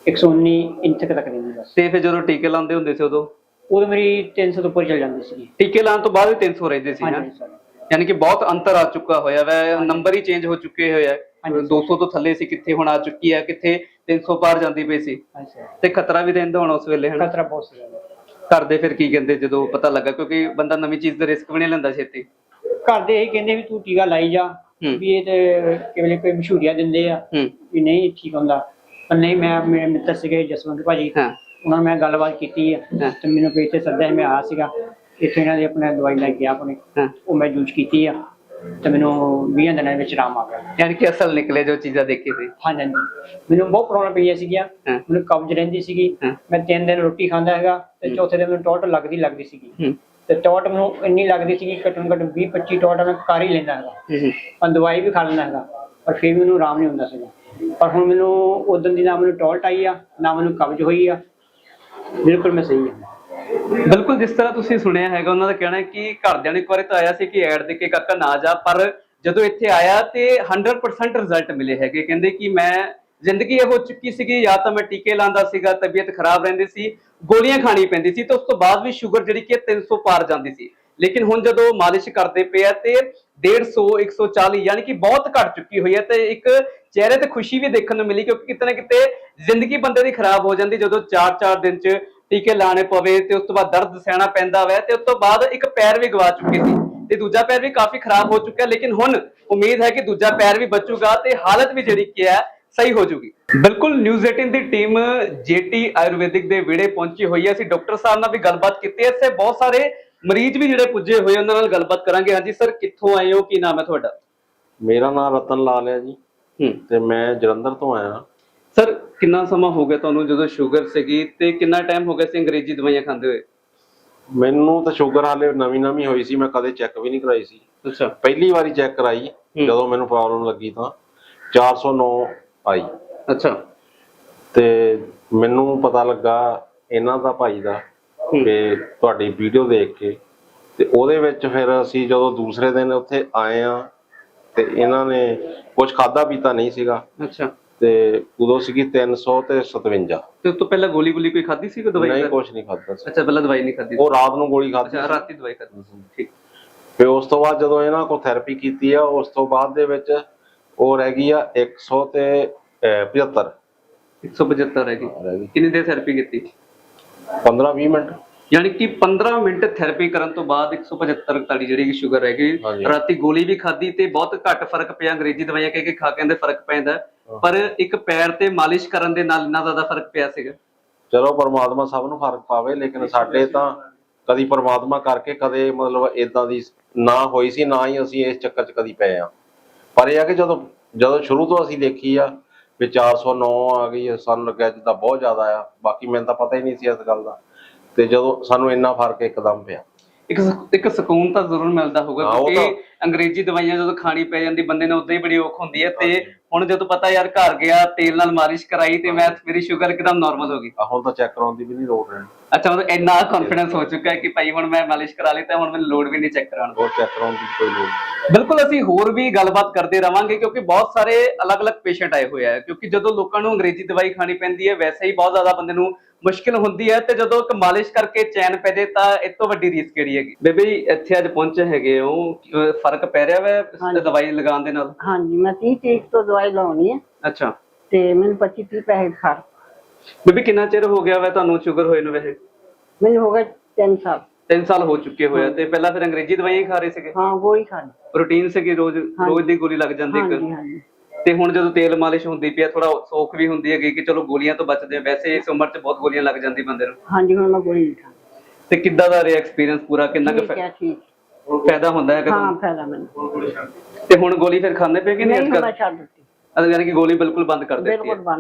119 ਇੰਚ ਤੱਕ ਤੱਕ ਰਹਿੰਦੀ ਬਸ। ਤੇ ਫਿਰ ਜਦੋਂ ਟੀਕੇ ਲਾਉਂਦੇ ਹੁੰਦੇ ਸੀ ਉਦੋਂ? ਉਦੋਂ ਮੇਰੀ 300 ਤੋਂ ਉੱਪਰ ਚੱਲ ਜਾਂਦੀ ਸੀ ਟੀਕੇ ਲਾਉਣ ਤੋਂ ਬਾਅਦ ਵੀ 300 ਰਹਿੰਦੇ ਸੀ ਨਾ? ਹਾਂਜੀ ਸਰ। ਯਾਨੀ ਕਿ ਬਹੁਤ ਅੰਤਰ ਆ ਚੁੱਕਾ ਹੋਇਆ ਵੈ ਨੰਬਰ ਹੀ ਚੇਂਜ ਹੋ ਚੁੱਕੇ ਹੋਇਆ ਹੈ। ਹਾਂਜੀ। 200 ਤੋਂ ਥੱਲੇ ਸੀ ਕਿੱਥੇ ਹੁਣ ਆ ਚੁੱਕੀ ਹੈ ਕਿੱਥੇ 300 ਪਾਰ ਜਾਂਦੀ ਪਈ ਸੀ। ਤੇ ਖਤਰਾ ਵੀ ਰਹਿੰਦਾ ਹੁਣ ਉਸ ਵੇਲੇ ਹਨਾ? ਖਤਰਾ ਬਹੁਤ ਸੀਗਾ ਕਰਦੇ ਫਿਰ ਕੀ ਕਹਿੰਦੇ ਜਦੋਂ ਪਤਾ ਲੱਗਾ ਕਿਉਂਕਿ ਬੰਦਾ ਨਵੀਂ ਚੀਜ਼ ਦਾ ਰਿਸਕ ਵੀ ਨਹੀਂ ਲੈਂਦਾ ਛੇਤੀ। ਘਰ ਦੇ ਇਹ ਕਹਿੰਦੇ ਵੀ ਤੂੰ ਟੀਕਾ ਲਾਈ ਜਾ। ਵੀ ਇਹ ਤੇ ਕਿਵੇਂ ਕੋਈ ਮਸ਼ਹੂਰੀਆਂ ਦਿੰਦੇ ਆ ਵੀ ਨਹੀਂ ਠੀਕ ਹੁੰਦਾ। ਪਰ ਨਹੀਂ ਮੈਂ ਮੇਰੇ ਮਿੱਤਰ ਸੀਗੇ ਜਸਵੰਤ ਭਾਜੀ ਉਹਨਾਂ ਨਾਲ ਮੈਂ ਗੱਲਬਾਤ ਕੀਤੀ ਆ। ਹਾਂ। ਤੇ ਮੈਨੂੰ ਕੋਈ ਇੱਥੇ ਸੱਦਿਆ ਸੀ, ਮੈਂ ਆਇਆ ਸੀਗਾ। ਇੱਥੇ ਇਹਨਾਂ ਦੀ ਆਪਣਾ ਦਵਾਈ ਲੈ ਕੇ ਆਪਣੇ ਹਾਂ। ਉਹ ਮੈਂ ਯੂਜ਼ ਕੀਤੀ ਆ ਤੇ ਮੈਨੂੰ 20 ਦਿਨਾਂ ਵਿੱਚ ਆਰਾਮ ਆ ਗਿਆ। ਯਾਨੀ ਕਿ ਅਸਲ ਨਿਕਲੇ ਜੋ ਚੀਜ਼ਾਂ ਦੇਖੀ ਸੀ। ਹਾਂਜੀ ਹਾਂਜੀ। ਮੈਨੂੰ ਬਹੁਤ ਪ੍ਰੋਬਲਮ ਪਈਆਂ ਸੀਗੀਆਂ। ਹਾਂ। ਮੈਨੂੰ ਕਬਜ਼ ਰਹਿੰਦੀ ਸੀਗੀ। ਹਾਂ। ਮੈਂ ਤਿੰਨ ਦਿਨ ਰੋਟੀ ਖਾਂਦਾ ਹੈਗਾ ਤੇ ਚੌਥੇ ਦਿਨ ਮੈਨੂੰ ਟੋਟ ਲੱਗਦੀ ਲੱਗਦੀ ਸੀਗੀ। ਹੂੰ। ਤੇ ਟੋਟ ਮੈਨੂੰ ਇੰਨੀ ਲੱਗਦੀ ਸੀਗੀ ਘੱਟੋ ਘੱਟ 20 25 ਟੋਟ ਮੈਂ ਕਰ ਹੀ ਲੈਂਦਾ ਹੈਗਾ। ਹੂੰ ਪਰ ਦਵਾਈ ਵੀ ਖਾ ਲੈਂਦਾ ਹੈਗਾ ਪਰ ਫਿਰ ਵੀ ਮੈਨੂੰ ਆਰਾਮ ਨਹੀਂ ਹੁੰਦਾ ਸੀਗਾ। ਪਰ ਹੁਣ ਮੈਨੂੰ ਉਦੋਂ ਦੀ ਨਾ ਮੈਨੂੰ ਟੋਲਟ ਆਈ ਆ ਨਾ ਮੈਨੂੰ ਕਬਜ਼ ਹੋਈ ਆ। ਬਿਲਕੁਲ ਮੈਂ ਸਹੀ ਹਾਂ ਬਿਲਕੁਲ ਜਿਸ ਤਰ੍ਹਾਂ ਤੁਸੀਂ ਸੁਣਿਆ ਹੈਗਾ, ਉਹਨਾਂ ਦਾ ਕਹਿਣਾ ਹੈ ਕਿ ਘਰਦਿਆਂ ਨੇ ਇੱਕ ਵਾਰੀ ਤਾਂ ਆਇਆ ਸੀ ਕਿ ਐਡ ਦੇ ਕੇ ਕਾਕਾ ਨਾ ਜਾ, ਪਰ ਜਦੋਂ ਇੱਥੇ ਆਇਆ ਤੇ 100% ਰਿਜ਼ਲਟ ਮਿਲੇ ਹੈਗੇ। ਕਹਿੰਦੇ ਕਿ ਮੈਂ ਜ਼ਿੰਦਗੀ ਇਹ ਹੋ ਚੁੱਕੀ ਸੀਗੀ, ਜਾਂ ਤਾਂ ਮੈਂ ਟੀਕੇ ਲਾਉਂਦਾ ਸੀਗਾ, ਤਬੀਅਤ ਖਰਾਬ ਰਹਿੰਦੀ ਸੀ, ਗੋਲੀਆਂ ਖਾਣੀ ਪੈਂਦੀ ਸੀ, ਤੇ ਉਸ ਤੋਂ ਬਾਅਦ ਵੀ ਸ਼ੂਗਰ ਜਿਹੜੀ ਕਿ 300 ਪਾਰ ਜਾਂਦੀ ਸੀ। ਲੇਕਿਨ ਹੁਣ ਜਦੋਂ ਮਾਲਿਸ਼ ਕਰਦੇ ਪਏ ਆ ਤੇ 150 140 ਯਾਨੀ ਕਿ ਬਹੁਤ ਘਟ ਚੁੱਕੀ ਹੋਈ ਹੈ ਤੇ ਇੱਕ ਚਿਹਰੇ ਤੇ ਖੁਸ਼ੀ ਵੀ ਦੇਖਣ ਨੂੰ ਮਿਲੀ, ਕਿਉਂਕਿ ਕਿਤੇ ਨਾ ਕਿਤੇ ਜ਼ਿੰਦਗੀ ਬੰਦੇ ਦੀ ਖਰਾਬ ਹੋ ਜਾਂਦੀ, ਜਦੋਂ 4-4 ਦਿਨ ਚ ਟੀਕੇ ਲਾਣੇ ਪਵੇ ਤੇ ਉਸ ਤੋਂ ਬਾਅਦ ਦਰਦ ਸਹਿਣਾ ਪੈਂਦਾ ਵੈ ਤੇ ਉਸ ਤੋਂ ਬਾਅਦ ਇੱਕ ਪੈਰ ਵੀ ਗਵਾ ਚੁੱਕੀ ਸੀ ਤੇ ਦੂਜਾ ਪੈਰ ਵੀ ਕਾਫੀ ਖਰਾਬ ਹੋ ਚੁੱਕਿਆ ਲੇਕਿਨ ਹੁਣ ਉਮੀਦ ਹੈ ਕਿ ਦੂਜਾ ਪੈਰ ਵੀ ਬਚੂਗਾ ਤੇ ਹਾਲਤ ਵੀ ਜਿਹੜੀ ਕੀ ਹੈ ਸਹੀ ਹੋ ਜੂਗੀ। ਬਿਲਕੁਲ ਨਿਊਜ਼ 18 ਦੀ ਟੀਮ ਜੇਟੀ ਆਯੁਰਵੈਦਿਕ ਦੇ ਵਿੜੇ ਪਹੁੰਚੀ ਹੋਈ ਹੈ। ਅਸੀਂ ਡਾਕਟਰ ਸਾਹਿਬ ਨਾਲ ਵੀ ਗੱਲਬਾਤ ਕੀਤੀ ਹੈ। ਇੱਥੇ ਬਹੁਤ ਸਾਰੇ ਮਰੀਜ਼ ਵੀ ਜਿਹੜੇ ਪੁੱਜੇ ਹੋਏ ਉਹਨਾਂ ਨਾਲ ਗੱਲਬਾਤ ਕਰਾਂਗੇ। ਹਾਂਜੀ ਸਰ ਕਿੱਥੋਂ ਆਏ ਹੋ? ਕੀ ਨਾਮ ਹੈ ਤੁਹਾਡਾ? ਮੇਰਾ ਨਾਮ ਰਤਨ ਲਾਲ ਹੈ ਜੀ। ਤੇ ਮੈਂ ਜਲੰਧਰ ਤੋਂ ਆਇਆ। ਸਰ ਕਿੰਨਾ ਸਮਾਂ ਹੋ ਗਿਆ ਤੁਹਾਨੂੰ ਜਦੋਂ ਸ਼ੂਗਰ ਸੀਗੀ ਤੇ ਕਿੰਨਾ ਟਾਈਮ ਹੋ ਗਿਆ ਸੀ ਅੰਗਰੇਜ਼ੀ ਦਵਾਈਆਂ ਖਾਂਦੇ ਹੋਏ? ਮੈਨੂੰ ਤਾਂ ਸ਼ੂਗਰ ਹਾਲੇ ਨਵੀਂ ਨਵੀਂ ਹੋਈ ਸੀ ਮੈਂ ਕਦੇ ਚੈੱਕ ਵੀ ਨਹੀਂ ਕਰਾਈ ਸੀ। ਅੱਛਾ। ਪਹਿਲੀ ਵਾਰੀ ਚੈੱਕ ਕਰਾਈ ਜਦੋਂ ਮੈਨੂੰ ਪ੍ਰੋਬਲਮ ਲੱਗੀ ਤਾਂ 409 ਆਈ। ਅੱਛਾ। ਤੇ ਮੈਨੂੰ ਪਤਾ ਲੱਗਾ ਇਹਨਾਂ ਦਾ ਭਾਈ ਦਾ। ਕਿ ਤੁਹਾਡੀ ਵੀਡੀਓ ਦੇਖ ਕੇ ਤੇ ਉਹਦੇ ਵਿੱਚ ਫਿਰ ਅਸੀਂ ਜਦੋਂ ਦੂਸਰੇ ਦਿਨ ਉੱਥੇ ਆਏ ਆ ਤੇ ਇਹਨਾਂ ਨੇ ਕੁਝ ਖਾਦਾ ਪੀਤਾ ਨਹੀਂ ਸੀਗਾ। ਅੱਛਾ। ਤੇ ਉਦੋਂ ਸੀਗੀ 300 ਤੇ 57 ਤੇ ਉਸ ਤੋਂ ਪਹਿਲਾਂ ਗੋਲੀ ਗੋਲੀ ਕੋਈ ਖਾਧੀ ਸੀ ਕੋਈ ਦਵਾਈ ਨਹੀਂ? ਕੁਝ ਨਹੀਂ ਖਾਦਾ ਸੀ। ਅੱਛਾ ਪਹਿਲਾਂ ਦਵਾਈ ਨਹੀਂ ਖਾਧੀ ਉਹ ਰਾਤ ਨੂੰ ਗੋਲੀ ਖਾਧੀ ਅੱਛਾ। ਰਾਤੀ ਦਵਾਈ ਖਾਧੀ ਸੀ। ਠੀਕ। ਫਿਰ ਉਸ ਤੋਂ ਬਾਅਦ ਜਦੋਂ ਇਹਨਾਂ ਕੋਲ ਥੈਰੇਪੀ ਕੀਤੀ ਆ ਉਸ ਤੋਂ ਬਾਅਦ ਦੇ ਵਿੱਚ ਉਹ ਰਹਿ ਗਈ ਆ 100 ਤੇ ਅਹ, 75 175 ਰਹਿ ਗਈ। ਕਿੰਨੀ ਦੇਰ ਥੈਰੇਪੀ ਕੀਤੀ? 15 20 ਮਿੰਟ। ਯਾਨੀ ਕਿ 15 ਮਿੰਟ ਥੈਰੇਪੀ ਕਰਨ ਤੋਂ ਬਾਅਦ 175 ਤੁਹਾਡੀ ਜਿਹੜੀ ਸ਼ੂਗਰ ਰਹਿ ਗਈ। ਰਾਤੀ ਗੋਲੀ ਵੀ ਖਾਧੀ ਤੇ ਬਹੁਤ ਘੱਟ ਫ਼ਰਕ ਪਿਆ ਅੰਗਰੇਜ਼ੀ ਦਵਾਈਆਂ ਕਹਿ ਕੇ ਖਾ ਕੇ ਕਹਿੰਦੇ ਫ਼ਰਕ ਪੈਂਦਾ ਪਰ ਇੱਕ ਪੈਰ ਤੇ ਮਾਲਿਸ਼ ਕਰਨ ਦੇ ਨਾਲ ਇੰਨਾ ਜ਼ਿਆਦਾ ਫ਼ਰਕ ਪਿਆ ਸੀਗਾ। ਚਲੋ ਪਰਮਾਤਮਾ ਸਭ ਨੂੰ ਫ਼ਰਕ ਪਾਵੇ ਲੇਕਿਨ ਸਾਡੇ ਤਾਂ ਕਦੀ ਪਰਮਾਤਮਾ ਕਰਕੇ ਕਦੇ ਮਤਲਬ ਇਦਾਂ ਦੀ ਨਾ ਹੋਈ ਸੀ ਨਾ ਹੀ ਅਸੀਂ ਇਸ ਚੱਕਰ 'ਚ ਕਦੀ ਪਏ ਆ ਪਰ ਇਹ ਆ ਕਿ ਜਦੋਂ ਜਦੋਂ ਸ਼ੁਰੂ ਤੋਂ ਅਸੀਂ ਦੇਖੀ ਆ ਵੀ 409 ਆ ਗਈ ਆ, ਸਾਨੂੰ ਲੱਗਿਆ ਜਿੱਦਾਂ ਬਹੁਤ ਜ਼ਿਆਦਾ ਆ ਬਾਕੀ ਮੈਨੂੰ ਤਾਂ ਪਤਾ ਹੀ ਨਹੀਂ ਸੀ ਇਸ ਗੱਲ ਦਾ। ਤੇ ਜਦੋਂ ਸਾਨੂੰ ਇੰਨਾ ਫ਼ਰਕ ਇੱਕਦਮ ਪਿਆ। ਇੱਕ ਇੱਕ ਸਕੂਨ ਤਾਂ ਜ਼ਰੂਰ ਮਿਲਦਾ ਹੋਊਗਾ ਹਾਂ, ਕਿਉਂਕਿ ਅੰਗਰੇਜ਼ੀ ਦਵਾਈਆਂ ਜਦੋਂ ਖਾਣੀ ਪੈ ਜਾਂਦੀ ਬੰਦੇ ਨੂੰ ਉਦਾਂ ਹੀ ਬੜੀ ਔਖ ਹੁੰਦੀ ਹੈ ਤੇ ਹੁਣ ਜਦੋਂ ਪਤਾ ਯਾਰ ਘਰ ਗਿਆ ਤੇਲ ਨਾਲ ਮਾਲਿਸ਼ ਕਰਾਈ ਤੇ ਮੈਂ ਮੇਰੀ ਸ਼ੂਗਰ ਇੱਕਦਮ ਨਾਰਮਲ ਹੋ ਗਈ। ਹੁਣ ਤਾਂ ਚੈੱਕ ਕਰਾਉਣ ਦੀ ਵੀ ਨਹੀਂ ਲੋੜ ਰਹਿਣੀ। ਅੱਛਾ ਮਤਲਬ ਇੰਨਾ ਕੌਨਫੀਡੈਂਸ ਹੋ ਚੁੱਕਾ ਹੈ ਕਿ ਭਾਈ ਹੁਣ ਮੈਂ ਮਾਲਿਸ਼ ਕਰਾ ਲਈ ਤਾਂ ਹੁਣ ਮੈਨੂੰ ਲੋੜ ਵੀ ਨਹੀਂ ਚੈੱਕ ਕਰਾਉਣ ਦੀ। ਹੋਰ ਚੈੱਕ ਕਰਾਉਣ ਦੀ ਕੋਈ ਲੋੜ ਨਹੀਂ। ਬਿਲਕੁਲ ਅਸੀਂ ਹੋਰ ਵੀ ਗੱਲਬਾਤ ਕਰਦੇ ਰਵਾਂਗੇ ਕਿਉਂਕਿ ਬਹੁਤ ਸਾਰੇ ਅਲੱਗ-ਅਲੱਗ ਪੇਸ਼ੈਂਟ ਆਏ ਹੋਏ ਆ। ਕਿਉਂਕਿ ਜਦੋਂ ਲੋਕਾਂ ਨੂੰ ਅੰਗਰੇਜ਼ੀ ਦਵਾਈ ਖਾਣੀ ਪੈਂਦੀ ਹੈ ਵੈਸੇ ਹੀ ਬਹੁਤ ਜ਼ਿਆਦਾ ਬੰਦੇ ਨੂੰ ਮੁਸ਼ਕਿਲ ਹੁੰਦੀ ਹੈ ਤੇ ਜਦੋਂ ਇੱਕ ਮਾਲਿਸ਼ ਕਰਕੇ ਚੈਨ ਪੈ ਜੇ ਤਾਂ ਇਸ ਤੋਂ ਵੱਡੀ ਰੀਸ ਕਿਹੜੀ ਹੈਗੀ? ਬੇਬੇ ਜੀ, ਇੱਥੇ ਅੱਜ ਪਹੁੰਚੇ ਹੈਗੇ ਹੋ। ਫ਼ਰਕ ਪੈ ਰਿਹਾ ਵੈ ਹਾਂਜੀ। ਦਵਾਈ ਲਗਾਉਣ ਦੇ ਨਾਲ? ਹਾਂਜੀ ਮੈਂ 30 ਤਰੀਕ ਤੋਂ ਦਵਾਈ ਲਾਉਣੀ ਹੈ। ਅੱਛਾ। ਤੇ ਮੈਨੂੰ 25 30 ਪੈਸੇ ਖਰ ਬੇਬੀ ਕਿੰਨਾ ਚਿਰ ਹੋ ਗਿਆ ਵੈ ਤੁਹਾਨੂੰ ਸ਼ੂਗਰ ਹੋਏ ਨੂੰ ਵੈਸੇ? ਮੈਨੂੰ ਹੋ ਗਏ 3 ਸਾਲ। 3 ਸਾਲ ਹੋ ਚੁੱਕੇ ਹੋਏ ਆ ਤੇ ਪਹਿਲਾਂ ਫਿਰ ਅੰਗਰੇਜ਼ੀ ਦਵਾਈਆਂ ਹੀ ਖਾ ਰਹੇ ਸੀਗੇ? ਹਾਂ ਗੋਲੀ ਖਾਣੀ ਰੂਟੀਨ ਸੀਗੀ ਰੋਜ਼ ਰੋਜ਼ ਦੀ ਗੋਲੀ ਲੱਗ ਜਾਂਦੀ ਹਾਂਜੀ ਇੱਕ। ਹਾਂਜੀ ਤੇ ਹੁਣ ਜਦੋਂ ਤੇਲ ਮਾਲਿਸ਼ ਹੁੰਦੀ ਪਈ ਆ ਥੋੜਾ ਸੌਖ ਵੀ ਹੁੰਦੀ ਹੈਗੀ ਕਿ ਚਲੋ ਗੋਲੀਆਂ ਤੋਂ ਬਚਦੇ ਆ। ਵੈਸੇ ਇਸ ਉਮਰ 'ਚ ਬਹੁਤ ਗੋਲੀਆਂ ਲੱਗ ਜਾਂਦੀ ਬੰਦੇ ਨੂੰ। ਹਾਂਜੀ ਹੁਣ ਮੈਂ ਗੋਲੀ ਨਹੀਂ ਖਾਣੀ ਤੇ ਕਿੱਦਾਂ ਦਾ ਰਿਹਾ ਐਕਸਪੀਰੀਅੰਸ ਪੂਰਾ? ਕਿੰਨਾ ਕੁ ਠੀਕ ਹੈ ਠੀਕ। ਫਾਇਦਾ ਹੁੰਦਾ ਹੈ ਹਾਂ ਕਦੋਂ ਫਾਇਦਾ ਮੈਨੂੰ। ਤੇ ਹੁਣ ਗੋਲੀ ਫਿਰ ਖਾਂਦੇ ਪਏ ਕਿ ਨਹੀਂ ਨਹੀਂ ਅੱਜ ਹੁਣ ਮੈਂ ਕੱਲ ਛੱਡ ਦਿੱਤੀ। ਯਾਨੀ ਕਿ ਗੋਲੀ ਬਿਲਕੁਲ ਬੰਦ ਕਰ ਦਿੱਤੀ ਹੈ। ਬਿਲਕੁਲ ਬੰਦ